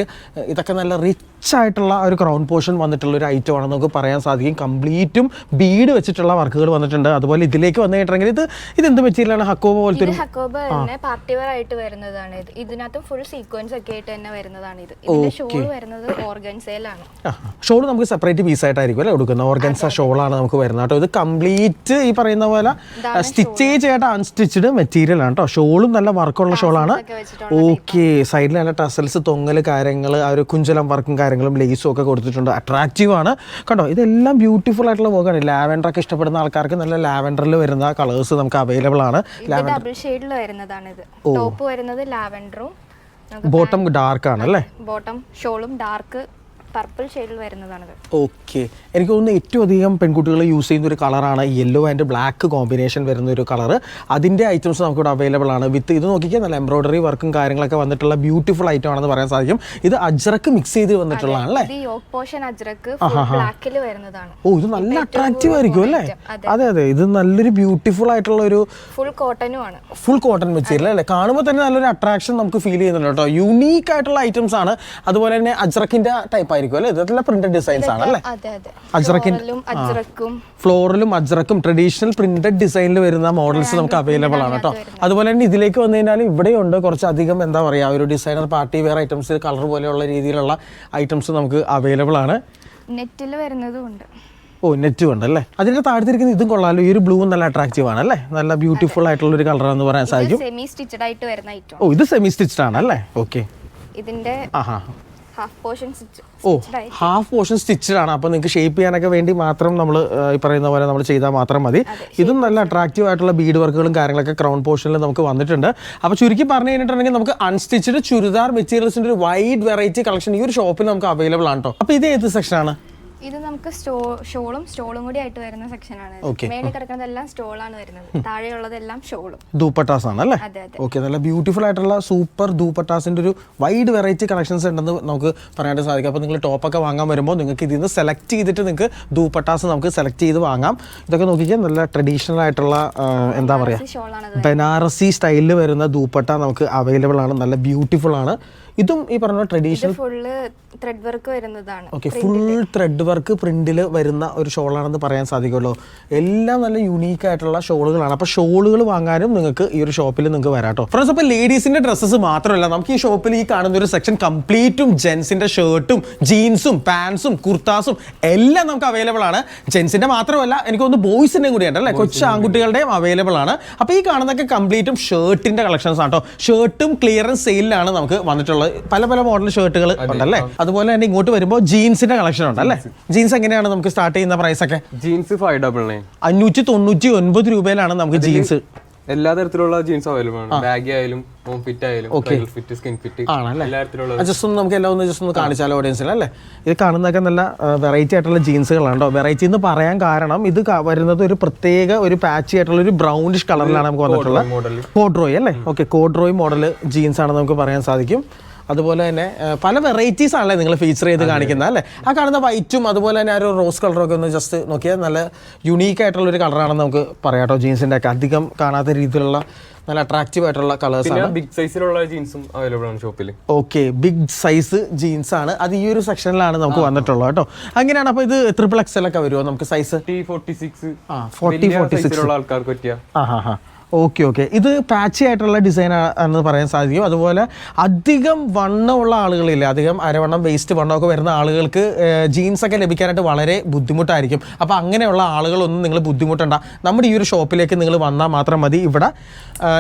ഇതൊക്കെ ഒക്കെ നല്ല റിച്ച് ആയിട്ടുള്ള ഒരു ക്രൗൺ പോർഷൻ വന്നിട്ടുള്ള ഒരു ഐറ്റം ആണെന്ന് നമുക്ക് പറയാൻ സാധിക്കും. കംപ്ലീറ്റും ബീഡ് വെച്ചിട്ടുള്ള വർക്കുകൾ വന്നിട്ടുണ്ട്. അതുപോലെ ഇതിലേക്ക് വന്നു കഴിഞ്ഞിട്ടുണ്ടെങ്കിൽ ഇത് ഇതെന്ത് മെറ്റീരിയലാണ് ഹക്കോബ പോലത്തെ ഇത് ഒരു ഹക്കോബ തന്നെ പാർട്ടി വെയർ ആയിട്ട് വരുന്നതാണ് ഇത്. ഇതിനകത്ത് ഫുൾ സീക്വൻസ് ഒക്കെ ആയിട്ട് തന്നെ വരുന്നതാണ് ഇത്. ഇതിന്റെ ഷോൾ വരുന്നത് ഓർഗൻസയിലാണ് ഷോൾ നമുക്ക് സെപ്പറേറ്റ് പീസ് ആയിട്ടായിരിക്കും അല്ലേ കൊടുക്കുന്നത് ഓർഗൻസ ഷോളാണ് നമുക്ക് വരുന്നത് കേട്ടോ. ഇത് കംപ്ലീറ്റ് ഈ പറയുന്ന പോലെ സ്റ്റിച്ച് ചെയ്ത അൺസ്റ്റിച്ചഡ് മെറ്റീരിയൽ ആണ് കേട്ടോ. ഷോളും നല്ല വർക്കുള്ള ഷോളാണ് ഓക്കെ സൈഡിൽ നല്ല ടസൽസ് തൊങ്ങൽ കാര്യങ്ങൾ ആ ഒരു കുഞ്ചലം വർക്കും കാര്യങ്ങളും ലേസും ഒക്കെ കൊടുത്തിട്ടുണ്ട്. അട്രാക്റ്റീവ് ആണ്. കണ്ടോ ഇതെല്ലാം ബ്യൂട്ടിഫുൾ ആയിട്ടുള്ള വർക്കാണ് ലാവൻഡർ ഒക്കെ ഇഷ്ടപ്പെടുന്ന ആൾക്കാർക്ക് നല്ല ലാവൻഡറിൽ വരുന്ന കളേഴ്സ് നമുക്ക് അവൈലബിൾ ആണ്. ഇത് ഡബിൾ ഷെയ്ഡിൽ വരുന്നതാണ് ഇത്. ടോപ്പ് വരുന്നത് ലാവൻഡറും ബോട്ടം ഡാർക്ക് ആണ് അല്ലേ? ബോട്ടം ഷോളും ഡാർക്ക് പർപ്പിൾ ഷെയ്ഡിൽ വരുന്നതാണ് ഓക്കെ എനിക്ക് തോന്നുന്നു ഏറ്റവും അധികം പെൺകുട്ടികൾ യൂസ് ചെയ്യുന്ന ഒരു കളറാണ് യെല്ലോ ആൻഡ് ബ്ലാക്ക് കോമ്പിനേഷൻ വരുന്ന ഒരു കളർ അതിന്റെ ഐറ്റംസ് നമുക്കിവിടെ അവൈലബിൾ ആണ്. വിത്ത് ഇത് നോക്കിക്കാൻ നല്ല എംബ്രോയിഡറി വർക്കും കാര്യങ്ങളൊക്കെ വന്നിട്ടുള്ള ബ്യൂട്ടിഫുൾ ഐറ്റം ആണെന്ന് പറയാൻ സാധിക്കും. ഇത് അജ്രക്ക് മിക്സ് ചെയ്ത് വന്നിട്ടുള്ളതാണ് അല്ലേ? പോർഷൻ അജ്രക്ക് ബ്ലാക്കിൽ വരുന്നതാണ്. ഓ ഇത് നല്ല അട്രാക്റ്റീവ് ആയിരിക്കും അല്ലേ? അതെ. അതെ അതെ. ഇത് നല്ലൊരു ബ്യൂട്ടിഫുൾ ആയിട്ടുള്ള ഒരു ഫുൾ കോട്ടനും ആണ്. ഫുൾ കോട്ടൺ മെറ്റീരിയൽ അല്ലേ? കാണുമ്പോൾ തന്നെ നല്ലൊരു അട്രാക്ഷൻ നമുക്ക് ഫീൽ ചെയ്യുന്നുണ്ട് കേട്ടോ. യുണീക്ക് ആയിട്ടുള്ള ഐറ്റംസ് ആണ്. അതുപോലെ തന്നെ അജ്രക്കിന്റെ ടൈപ്പ് ആയിരിക്കും. അല്ലേ? ഇതെല്ലാം പ്രിന്റഡ് ഡിസൈൻസ് ആണ് അല്ലേ അതെ അതെ. അജ്രക്കിൻ- ഫ്ലോറലും അജ്രക്കും. ട്രഡീഷണൽ പ്രിന്റഡ് ഡിസൈനിൽ വരുന്ന മോഡൽസ് നമുക്ക് അവൈലബിൾ ആണ് കേട്ടോ. അതുപോലെ തന്നെ ഇതിലേക്ക് വന്നു കഴിഞ്ഞാൽ ഇവിടെയുണ്ട് കുറച്ചധികം എന്താ പറയുക ഒരു designer party wear items colour പോലെയുള്ള രീതിയിലുള്ള ഐറ്റംസ് നമുക്ക് അവൈലബിൾ ആണ്. നെറ്റിൽ വരുന്നതും ഉണ്ട്. ഓ നെറ്റും ഉണ്ട് അല്ലേ അതിന്റെ താഴ്ത്തിരിക്കുന്ന ഇതും കൊള്ളാലോ. ഈ ഒരു ബ്ലൂ നല്ല അട്രാക്റ്റീവ് ആണ് അല്ലേ? നല്ല ബ്യൂട്ടിഫുൾ ആയിട്ടുള്ള ഒരു കളർ എന്ന് പറയാൻ സാധിക്കും. സെമി സ്റ്റിച്ചഡ് ആയിട്ട് വരുന്ന ഐറ്റം ഓ ഇത് സെമി സ്റ്റിച്ചഡ് ആണ് അല്ലേ? ഓക്കെ ഇതിന്റെ ആഹാ. ഓ ഹാഫ് പോർഷൻ സ്റ്റിച്ചഡ് ആണ്. അപ്പോൾ നിങ്ങൾക്ക് ഷേപ്പ് ചെയ്യാനൊക്കെ വേണ്ടി മാത്രം നമ്മൾ ഈ പറയുന്ന പോലെ നമ്മൾ ചെയ്താൽ മാത്രം മതി. ഇതും നല്ല അട്രാക്റ്റീവ് ആയിട്ടുള്ള ബീഡ് വർക്കുകളും കാര്യങ്ങളൊക്കെ ക്രൗൺ പോർഷനിൽ നമുക്ക് വന്നിട്ടുണ്ട്. അപ്പോൾ ചുരുക്കി പറഞ്ഞു കഴിഞ്ഞിട്ടുണ്ടെങ്കിൽ നമുക്ക് അൺസ്റ്റിച്ചഡ് ചുരിദാർ മെറ്റീരിയൽസിന്റെ ഒരു വൈഡ് വെറൈറ്റി കളക്ഷൻ ഈ ഒരു ഷോപ്പിൽ നമുക്ക് അവൈലബിൾ ആണ് കേട്ടോ അപ്പോൾ ഇത് ഏത് സെക്ഷനാണ് ഇത് നമുക്ക് സ്റ്റോ ഷോളും സ്റ്റോളും കൂടി ആയിട്ട് വരുന്ന സെക്ഷൻ ആണ് Okay. മേളിൽ കിടക്കുന്നതെല്ലാം സ്റ്റോളാണ് വരുന്നത്. താഴെയുള്ളതെല്ലാം ഷോളും. ദൂപ്പട്ടാസ് ആണ് അല്ലേ ഓക്കെ നല്ല ബ്യൂട്ടിഫുൾ ആയിട്ടുള്ള സൂപ്പർ ദൂപ്പട്ടാസിന്റെ ഒരു വൈഡ് വെറൈറ്റി കളക്ഷൻസ് ഉണ്ടെന്ന് നമുക്ക് പറയാനായിട്ട് സാധിക്കും. അപ്പോൾ നിങ്ങൾ ടോപ്പൊക്കെ വാങ്ങാൻ വരുമ്പോൾ നിങ്ങൾക്ക് ഇതിൽ നിന്ന് സെലക്ട് ചെയ്തിട്ട് നിങ്ങൾക്ക് ദൂപ്പട്ടാസ് നമുക്ക് സെലക്ട് ചെയ്ത് വാങ്ങാം. ഇതൊക്കെ നോക്കിക്കാൻ നല്ല ട്രഡീഷണൽ ആയിട്ടുള്ള എന്താ പറയുക ബനാറസി സ്റ്റൈലിൽ വരുന്ന ദൂപ്പട്ട നമുക്ക് അവൈലബിൾ ആണ്. നല്ല ബ്യൂട്ടിഫുൾ ആണ്. ഇതും ഈ പറഞ്ഞ ട്രഡീഷണൽ ഫുള്ള് ത്രെഡ് വർക്ക് വരുന്നതാണ്. ഓക്കെ ഫുൾ ത്രെഡ് വർക്ക് പ്രിന്റിൽ വരുന്ന ഒരു ഷോളാണെന്ന് പറയാൻ സാധിക്കുമല്ലോ. എല്ലാം നല്ല യുണീക്ക് ആയിട്ടുള്ള ഷോളുകളാണ്. അപ്പോൾ ഷോളുകൾ വാങ്ങാനും നിങ്ങൾക്ക് ഈ ഒരു ഷോപ്പിൽ നിങ്ങൾക്ക് വരാട്ടോ കേട്ടോ. ഫ്രണ്ട്സ് അപ്പോൾ ലേഡീസിന്റെ ഡ്രസ്സസ് മാത്രമല്ല നമുക്ക് ഈ ഷോപ്പിൽ ഈ കാണുന്ന ഒരു സെക്ഷൻ കംപ്ലീറ്റും ജെൻസിന്റെ ഷർട്ടും ജീൻസും പാൻസും കുർത്താസും എല്ലാം നമുക്ക് അവൈലബിൾ ആണ്. ജെൻസിന്റെ മാത്രമല്ല എനിക്ക് ഒന്ന് ബോയ്സിന്റെയും കൂടി ഉണ്ട് അല്ലേ? കൊച്ചു ആൺകുട്ടികളുടെയും അവൈലബിൾ ആണ്. അപ്പോൾ ഈ കാണുന്നൊക്കെ കംപ്ലീറ്റും ഷർട്ടിന്റെ കളക്ഷൻസ് ആണ് കേട്ടോ. ഷർട്ടും ക്ലിയറൻസ് സെയിലാണ് നമുക്ക് വന്നിട്ടുള്ളത്. പല പല മോഡൽ ഷർട്ടുകൾ ഉണ്ടല്ലേ? അതുപോലെ തന്നെ ഇങ്ങോട്ട് വരുമ്പോൾ ജീൻസിന്റെ കളക്ഷൻ ഉണ്ടല്ലേ ജീൻസ് എങ്ങനെയാണ് നമുക്ക് സ്റ്റാർട്ട് ചെയ്യുന്ന പ്രൈസ് ഒക്കെ? ജീൻസ് ഫൈവ് ഡബിൾ നയൻ അഞ്ഞൂറ്റി തൊണ്ണൂറ്റി ഒൻപത് രൂപയിലാണ് നമുക്ക് ജീൻസ് എല്ലാ തരത്തിലുള്ള ജീൻസ് അവൈലബിൾ ആണ്. ബാഗി ആയാലും ഹോം ഫിറ്റ് ആയാലും ഫിറ്റ് സ്കിൻ ഫിറ്റ് ആണല്ലേ? എല്ലാ തരത്തിലുള്ള ജസ്റ്റ് ഒന്ന് നമുക്ക് എല്ലാം ഒന്ന് ജസ്റ്റ് ഒന്ന് കാണിച്ചാലോ ഓഡിയൻസിന് അല്ലേ? ഇത് കാണുന്നതൊക്കെ നല്ല വെറൈറ്റി ആയിട്ടുള്ള ജീൻസുകളാണ് വെറൈറ്റി എന്ന് പറയാൻ കാരണം ഇത് വരുന്നത് ഒരു പ്രത്യേക ഒരു പാച്ചി ആയിട്ടുള്ള ഒരു ബ്രൗണിഷ് കളറിലാണ് നമുക്ക് വന്നിട്ടുള്ളത്. കോഡ്രോയ് അല്ലേ? ഓക്കെ കോഡ്രോയ് മോഡൽ ജീൻസ് ആണ് നമുക്ക് പറയാൻ സാധിക്കും. അതുപോലെ തന്നെ പല വെറൈറ്റീസ് ആണല്ലേ നിങ്ങൾ ഫീച്ചർ ചെയ്ത് കാണിക്കുന്നത് അല്ലേ? ആ കാണുന്ന വൈറ്റും അതുപോലെ തന്നെ ആ ഒരു റോസ് കളറൊക്കെ ഒന്ന് ജസ്റ്റ് നോക്കിയാൽ നല്ല യുണീക്ക് ആയിട്ടുള്ള ഒരു കളറാണെന്ന് നമുക്ക് പറയാം കേട്ടോ. ജീൻസിന്റെ ഒക്കെ അധികം കാണാത്ത രീതിയിലുള്ള നല്ല അട്രാക്റ്റീവ് ആയിട്ടുള്ള കളേഴ്സ് ആണ്. ബിഗ് സൈസിലുള്ള ജീൻസും അവൈലബിൾ ആണ് ഷോപ്പിൽ ഓക്കെ ബിഗ് സൈസ് ജീൻസ് ആണ്. അത് ഈ ഒരു സെക്ഷനിലാണ് നമുക്ക് വന്നിട്ടുള്ളത് കേട്ടോ. അങ്ങനെയാണ് അപ്പോൾ ഇത് ട്രിപ്പിൾ എക്സൽ ഒക്കെ വരുമോ നമുക്ക് സൈസ് ഫോർട്ടി സിക്സ് ആ ഫോർട്ടി ഫോർട്ടി സിക്സ് ആൾക്കാർക്ക് പറ്റിയ. ആ ഹാ ഹാ ഓക്കെ ഓക്കെ. ഇത് പാച്ചി ആയിട്ടുള്ള ഡിസൈൻ ആണെന്ന് പറയാൻ സാധിക്കും. അതുപോലെ അധികം വണ്ണമുള്ള ആളുകളില്ലേ. അധികം അരവണ്ണം വേസ്റ്റ് വണ്ണമൊക്കെ വരുന്ന ആളുകൾക്ക് ജീൻസൊക്കെ ലഭിക്കാനായിട്ട് വളരെ ബുദ്ധിമുട്ടായിരിക്കും. അപ്പോൾ അങ്ങനെയുള്ള ആളുകളൊന്നും നിങ്ങൾ ബുദ്ധിമുട്ടണ്ട. നമ്മുടെ ഈ ഒരു ഷോപ്പിലേക്ക് നിങ്ങൾ വന്നാൽ മാത്രം മതി. ഇവിടെ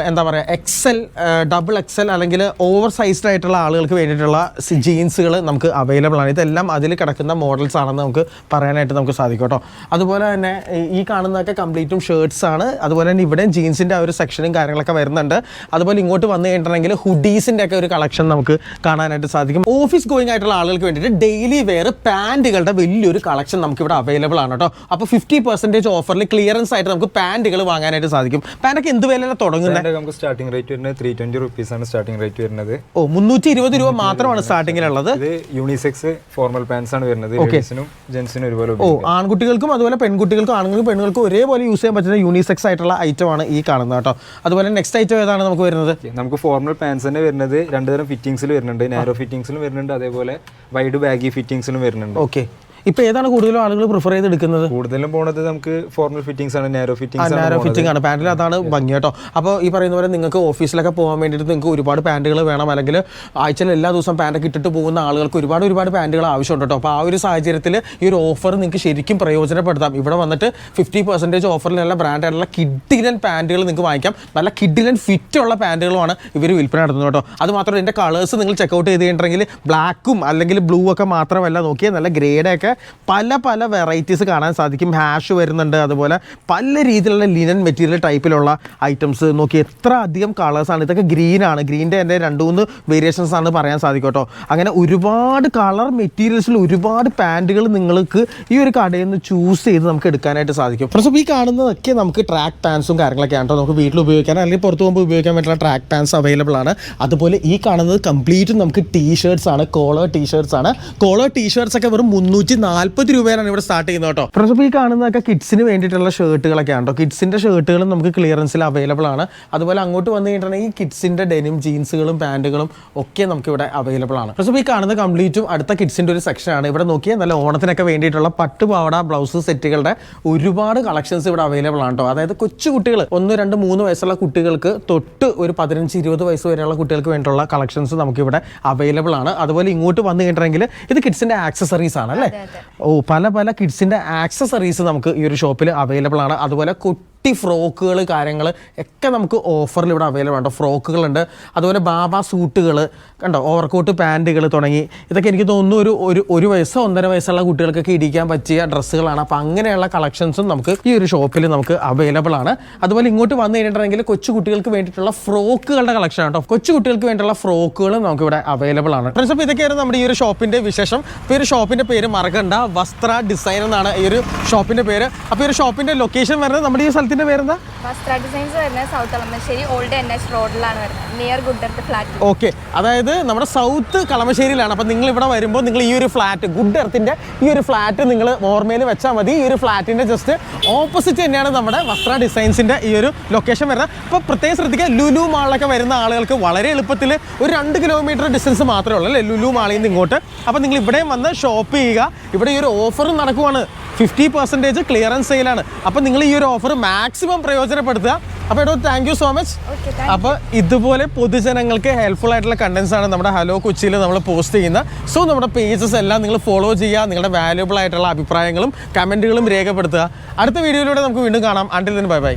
എന്താ പറയുക എക്സൽ ഡബിൾ എക്സൽ അല്ലെങ്കിൽ ഓവർ സൈസ്ഡ് ആയിട്ടുള്ള ആളുകൾക്ക് വേണ്ടിയിട്ടുള്ള ജീൻസുകൾ നമുക്ക് അവൈലബിൾ ആണ്. ഇതെല്ലാം അതിൽ കിടക്കുന്ന മോഡൽസ് ആണെന്ന് നമുക്ക് പറയാനായിട്ട് നമുക്ക് സാധിക്കും കേട്ടോ. അതുപോലെ തന്നെ ഈ- കാണുന്നതൊക്കെ കംപ്ലീറ്റും ഷർട്ട്സ് ആണ്. അതുപോലെ തന്നെ ഇവിടെയും ജീൻസിന്റെ ആ ഒരു സെക്ഷനും കാര്യങ്ങളൊക്കെ വരുന്നുണ്ട്. അതുപോലെ ഇങ്ങോട്ട് വന്നു കഴിഞ്ഞിട്ടുണ്ടെങ്കിൽ ഹുഡീസിന്റെ ഒക്കെ ഒരു കളക്ഷൻ നമുക്ക് കാണാനായിട്ട് സാധിക്കും. ഓഫീസ് ഗോയിങ് ആയിട്ടുള്ള ആളുകൾക്ക് വേണ്ടിയിട്ട് ഡെയിലി വെയർ പാന്റുകളുടെ വലിയൊരു കളക്ഷൻ നമുക്ക് ഇവിടെ അവൈലബിൾ ആണ് കേട്ടോ. അപ്പോൾ ഫിഫ്റ്റി പെർസെന്റേജ് ഓഫറിൽ ക്ലിയറൻസ് ആയിട്ട് നമുക്ക് പാന്റുകൾ വാങ്ങാനായിട്ട് സാധിക്കും. പാന്റൊക്കെ എന്ത് വിലയിലാണ് തുടങ്ങുന്നത്? നമുക്ക് സ്റ്റാർട്ടിംഗ് റേറ്റ് വരുന്നത് ത്രീ ട്വന്റി റുപ്പീസ് ആണ് സ്റ്റാർട്ടിംഗ് റേറ്റ് വരുന്നത്. ഓ മുന്നൂറ്റി ഇരുപത് രൂപ മാത്രമാണ് സ്റ്റാർട്ടിങ്ങിലുള്ളത് ഇത് യൂണിസെക്സ് ഫോർമൽ പാൻസ് ആണ് വരുന്നത്. ലേഡീസിനും ജെൻസിനും ഒരുപോലെ ഓ ആൺകുട്ടികൾക്കും അതുപോലെ പെൺകുട്ടികൾക്കും ആണുങ്ങൾക്കും പെണ്ണുങ്ങൾക്കും ഒരേപോലെ യൂസ് ചെയ്യാൻ പറ്റുന്ന യൂണിസെക്സ് ആയിട്ടുള്ള ഐറ്റം ആണ് ഈ കാണുന്നത്. കാണുന്നത് കേട്ടോ. അതുപോലെ നെക്സ്റ്റ് ഐറ്റം ഏതാണ് നമുക്ക് വരുന്നത്? നമുക്ക് ഫോർമൽ പാൻസ് തന്നെ വരുന്നത്. രണ്ടുതരം ഫിറ്റിംഗ്സിൽ വരുന്നുണ്ട്. നാരോ ഫിറ്റിംഗ്സിലും വരുന്നുണ്ട്. അതേപോലെ വൈഡ് ബാഗി ഫിറ്റിംഗ്സിലും വരുന്നുണ്ട്. ഓക്കെ ഇപ്പോൾ ഏതാണ് കൂടുതലും ആളുകൾ പ്രിഫർ ചെയ്ത് എടുക്കുന്നത് കൂടുതലും പോണത് നമുക്ക് ഫോർമൽ ഫിറ്റിംഗ്സ് ആണ് നാരോ ഫിറ്റിംഗ് ആണ് നാരോ ഫിറ്റിംഗ് ആണ്. പാന്റിൽ അതാണ് ഭംഗി കേട്ടോ. അപ്പോൾ ഈ പറയുന്ന പോലെ നിങ്ങൾക്ക് ഓഫീസിലൊക്കെ പോകാൻ വേണ്ടിയിട്ട് നിങ്ങൾക്ക് ഒരുപാട് പാന്റുകൾ വേണം. അല്ലെങ്കിൽ ആഴ്ചയിൽ എല്ലാ ദിവസം പാന്റൊക്കെ ഇട്ടിട്ട് പോകുന്ന ആളുകൾക്ക് ഒരുപാട് ഒരുപാട് പാന്റുകൾ ആവശ്യമുണ്ട് കേട്ടോ. അപ്പോൾ ആ ഒരു സാഹചര്യത്തിൽ ഈ ഒരു ഓഫർ നിങ്ങൾക്ക് ശരിക്കും പ്രയോജനപ്പെടുത്താം. ഇവിടെ വന്നിട്ട് ഫിഫ്റ്റി പെർസെന്റേജ് ഓഫറിലുള്ള ബ്രാൻഡായിട്ടുള്ള കിഡിലൻ പാന്റുകൾ നിങ്ങൾക്ക് വാങ്ങിക്കാം. നല്ല കിഡിലൻ ഫിറ്റ് ഉള്ള പാന്റുകളുമാണ് ഇവർ വിൽപ്പന നടത്തുന്നത് കേട്ടോ. അത് മാത്രമല്ല ഇതിന്റെ കളേഴ്സ് നിങ്ങൾ ചെക്കൗട്ട് ചെയ്ത് കഴിഞ്ഞിട്ടുണ്ടെങ്കിൽ ബ്ലാക്കും അല്ലെങ്കിൽ ബ്ലൂ ഒക്കെ മാത്രമല്ല. നോക്കിയാൽ നല്ല ഗ്രേഡൊക്കെ പല പല വെറൈറ്റീസ് കാണാൻ സാധിക്കും. ഹാഷ് വരുന്നുണ്ട് അതുപോലെ പല രീതിയിലുള്ള ലിനൻ മെറ്റീരിയൽ ടൈപ്പിലുള്ള ഐറ്റംസ് നോക്കി എത്ര അധികം കളേഴ്സാണ് ഇതൊക്കെ ഗ്രീൻ ആണ്. ഗ്രീന്റെ എന്റെ രണ്ട് മൂന്ന് വേരിയേഷൻസ് ആണ് പറയാൻ സാധിക്കും കേട്ടോ. അങ്ങനെ ഒരുപാട് കളർ മെറ്റീരിയൽസിൽ ഒരുപാട് പാന്റുകൾ നിങ്ങൾക്ക് ഈ ഒരു കടയിൽ നിന്ന് ചൂസ് ചെയ്ത് നമുക്ക് എടുക്കാനായിട്ട് സാധിക്കും. ഫ്രണ്ട്സ് ഈ കാണുന്നതൊക്കെ നമുക്ക് ട്രാക്ക് പാൻസും കാര്യങ്ങളൊക്കെ ആണ് കേട്ടോ. നമുക്ക് വീട്ടിൽ ഉപയോഗിക്കാൻ അല്ലെങ്കിൽ പുറത്ത് പോകുമ്പോൾ ഉപയോഗിക്കാൻ പറ്റുന്ന ട്രാക്ക് പാൻസ് അവൈലബിൾ ആണ്. അതുപോലെ ഈ കാണുന്നത് കംപ്ലീറ്റും നമുക്ക് ടീ ആണ്. കോളർ ടീ ആണ്. കോളർ ടീ ഷർട്ട്സ് ഒക്കെ വെറും മുന്നൂറ്റി നാൽപ്പത് രൂപയിലാണ് ഇവിടെ സ്റ്റാർട്ട് ചെയ്യുന്നത് കേട്ടോ. പ്രസപ്പ് ഈ കാണുന്നതൊക്കെ കിഡ്സിന് വേണ്ടിയിട്ടുള്ള ഷർട്ടുകളൊക്കെ ആണ്? കേട്ടോ കിഡ്സിന്റെ ഷർട്ടുകളും നമുക്ക് ക്ലിയറൻസിൽ അവൈലബിൾ ആണ്. അതുപോലെ അങ്ങോട്ട് വന്നു കഴിഞ്ഞിട്ടുണ്ടെങ്കിൽ കിഡ്സിന്റെ ഡെനിം ജീൻസുകളും പാന്റുകളും ഒക്കെ നമുക്ക് ഇവിടെ അവൈലബിൾ ആണ്. പ്രസപ്പ് ഈ കാണുന്ന കംപ്ലീറ്റും അടുത്ത കിഡ്സിന്റെ ഒരു സെക്ഷൻ ആണ്. ഇവിടെ നോക്കിയാൽ നല്ല ഓണത്തിനൊക്കെ വേണ്ടിയിട്ടുള്ള പട്ടുപാവട ബ്ലൗസ് സെറ്റുകളുടെ ഒരുപാട് കളക്ഷൻസ് ഇവിടെ അവൈലബിൾ ആണ് കേട്ടോ. അതായത് കൊച്ചു കുട്ടികൾ ഒന്ന് രണ്ട് മൂന്ന് വയസ്സുള്ള കുട്ടികൾക്ക് തൊട്ട് ഒരു പതിനഞ്ച് ഇരുപത് വയസ്സ് വരെയുള്ള കുട്ടികൾക്ക് വേണ്ടിയിട്ടുള്ള കളക്ഷൻസ് നമുക്കിവിടെ അവൈലബിൾ ആണ്. അതുപോലെ ഇങ്ങോട്ട് വന്നു കഴിഞ്ഞിട്ടുണ്ടെങ്കിൽ ഇത് കിഡ്സിന്റെ ആക്സസറീസ് ആണ് അല്ലേ? ഓ പല പല കിഡ്സിന്റെ ആക്സസറീസ് നമുക്ക് ഈ ഒരു ഷോപ്പിൽ അവൈലബിൾ ആണ്. അതുപോലെ കുട്ടി ഫ്രോക്കുകൾ കാര്യങ്ങൾ ഒക്കെ നമുക്ക് ഓഫറിൽ ഇവിടെ അവൈലബിൾ ആണ് ഫ്രോക്കുകളുണ്ട്. അതുപോലെ ബാബ സൂട്ടുകൾ കണ്ടോ? ഓവർകോട്ട് പാന്റുകൾ തുടങ്ങി. ഇതൊക്കെ എനിക്ക് തോന്നുന്നു ഒരു ഒരു ഒരു വയസ്സോ ഒന്നര വയസ്സുള്ള കുട്ടികൾക്കൊക്കെ ഇടിക്കാൻ പറ്റിയ ഡ്രസ്സുകളാണ്. അപ്പോൾ അങ്ങനെയുള്ള കളക്ഷൻസും നമുക്ക് ഈ ഒരു ഷോപ്പിൽ നമുക്ക് അവൈലബിൾ ആണ്. അതുപോലെ ഇങ്ങോട്ട് വന്നു കഴിഞ്ഞിട്ടുണ്ടെങ്കിൽ കൊച്ചു കുട്ടികൾക്ക് വേണ്ടിയിട്ടുള്ള ഫ്രോക്കുകളുടെ കളക്ഷൻ ആണ് കേട്ടോ കൊച്ചു കുട്ടികൾക്ക് വേണ്ടിയിട്ടുള്ള ഫ്രോക്കുകളും നമുക്ക് ഇവിടെ അവൈലബിൾ ആണ്. ഫ്രണ്ട്സ് അപ്പോൾ ഇതൊക്കെയാണ് നമ്മുടെ ഈ ഒരു ഷോപ്പിന്റെ വിശേഷം. അപ്പോൾ ഈ ഒരു ഷോപ്പിന്റെ പേര് മറക്കണ്ട. വസ്ത്ര ഡിസൈൻ എന്നാണ് ഈ ഒരു ഷോപ്പിന്റെ പേര്. അപ്പോൾ ഈ ഒരു ഷോപ്പിന്റെ ലൊക്കേഷൻ വരുന്നത് നമ്മുടെ ഈ സ്ഥലത്തിന്റെ പേരെന്താ? വസ്ത്ര ഡിസൈൻസ് വരുന്നത് south Kalamassery old N H റോഡിലാണ് വരുന്നത്. നിയർ ഗുഡർത്ത് ഫ്ലാറ്റ് ഓക്കെ അതായത് നമ്മുടെ സൗത്ത് കളമശ്ശേരിയിലാണ്. അപ്പോൾ നിങ്ങൾ ഇവിടെ വരുമ്പോൾ നിങ്ങൾ ഈ ഒരു ഫ്ലാറ്റ് ഗുഡ് എർത്തിന്റെ ഈ ഒരു ഫ്ലാറ്റ് നിങ്ങൾ ഓർമ്മയിൽ വെച്ചാൽ മതി. ഈ ഒരു ഫ്ലാറ്റിന്റെ ജസ്റ്റ് ഓപ്പോസിറ്റ് തന്നെയാണ് നമ്മുടെ വസ്ത്ര ഡിസൈൻസിന്റെ ഈ ഒരു ലൊക്കേഷൻ വരുന്നത്. അപ്പോൾ പ്രത്യേകം ശ്രദ്ധിക്കുക ലുലു മാളിലൊക്കെ വരുന്ന ആളുകൾക്ക് വളരെ എളുപ്പത്തിൽ ഒരു രണ്ട് കിലോമീറ്റർ ഡിസ്റ്റൻസ് മാത്രമേ ഉള്ളൂ അല്ലേ? ലുലു മാളിൽ നിന്ന് ഇങ്ങോട്ട്. അപ്പോൾ നിങ്ങൾ ഇവിടെയും വന്ന് ഷോപ്പ് ചെയ്യുക. ഇവിടെ ഈ ഒരു ഓഫറും നടക്കുവാണ്. ഫിഫ്റ്റി പെർസെന്റേജ് ക്ലിയറൻസ് സെയിലാണ്. അപ്പോൾ നിങ്ങൾ ഈ ഒരു ഓഫർ മാക്സിമം പ്രയോജനപ്പെടുത്തുക. അപ്പോൾ എടോ thank you so much okay അപ്പോൾ ഇതുപോലെ പൊതുജനങ്ങൾക്ക് ഹെൽപ്ഫുൾ ആയിട്ടുള്ള കണ്ടൻസ് ആണ് നമ്മുടെ ഹലോ കൊച്ചിയിൽ നമ്മൾ പോസ്റ്റ് ചെയ്യുന്നത്. സോ നമ്മുടെ പേജസ് എല്ലാം നിങ്ങൾ ഫോളോ ചെയ്യുക. നിങ്ങളുടെ വാല്യുബിൾ ആയിട്ടുള്ള അഭിപ്രായങ്ങളും കമന്റുകളും രേഖപ്പെടുത്തുക. അടുത്ത വീഡിയോയിലൂടെ നമുക്ക് വീണ്ടും കാണാം. Until bye bye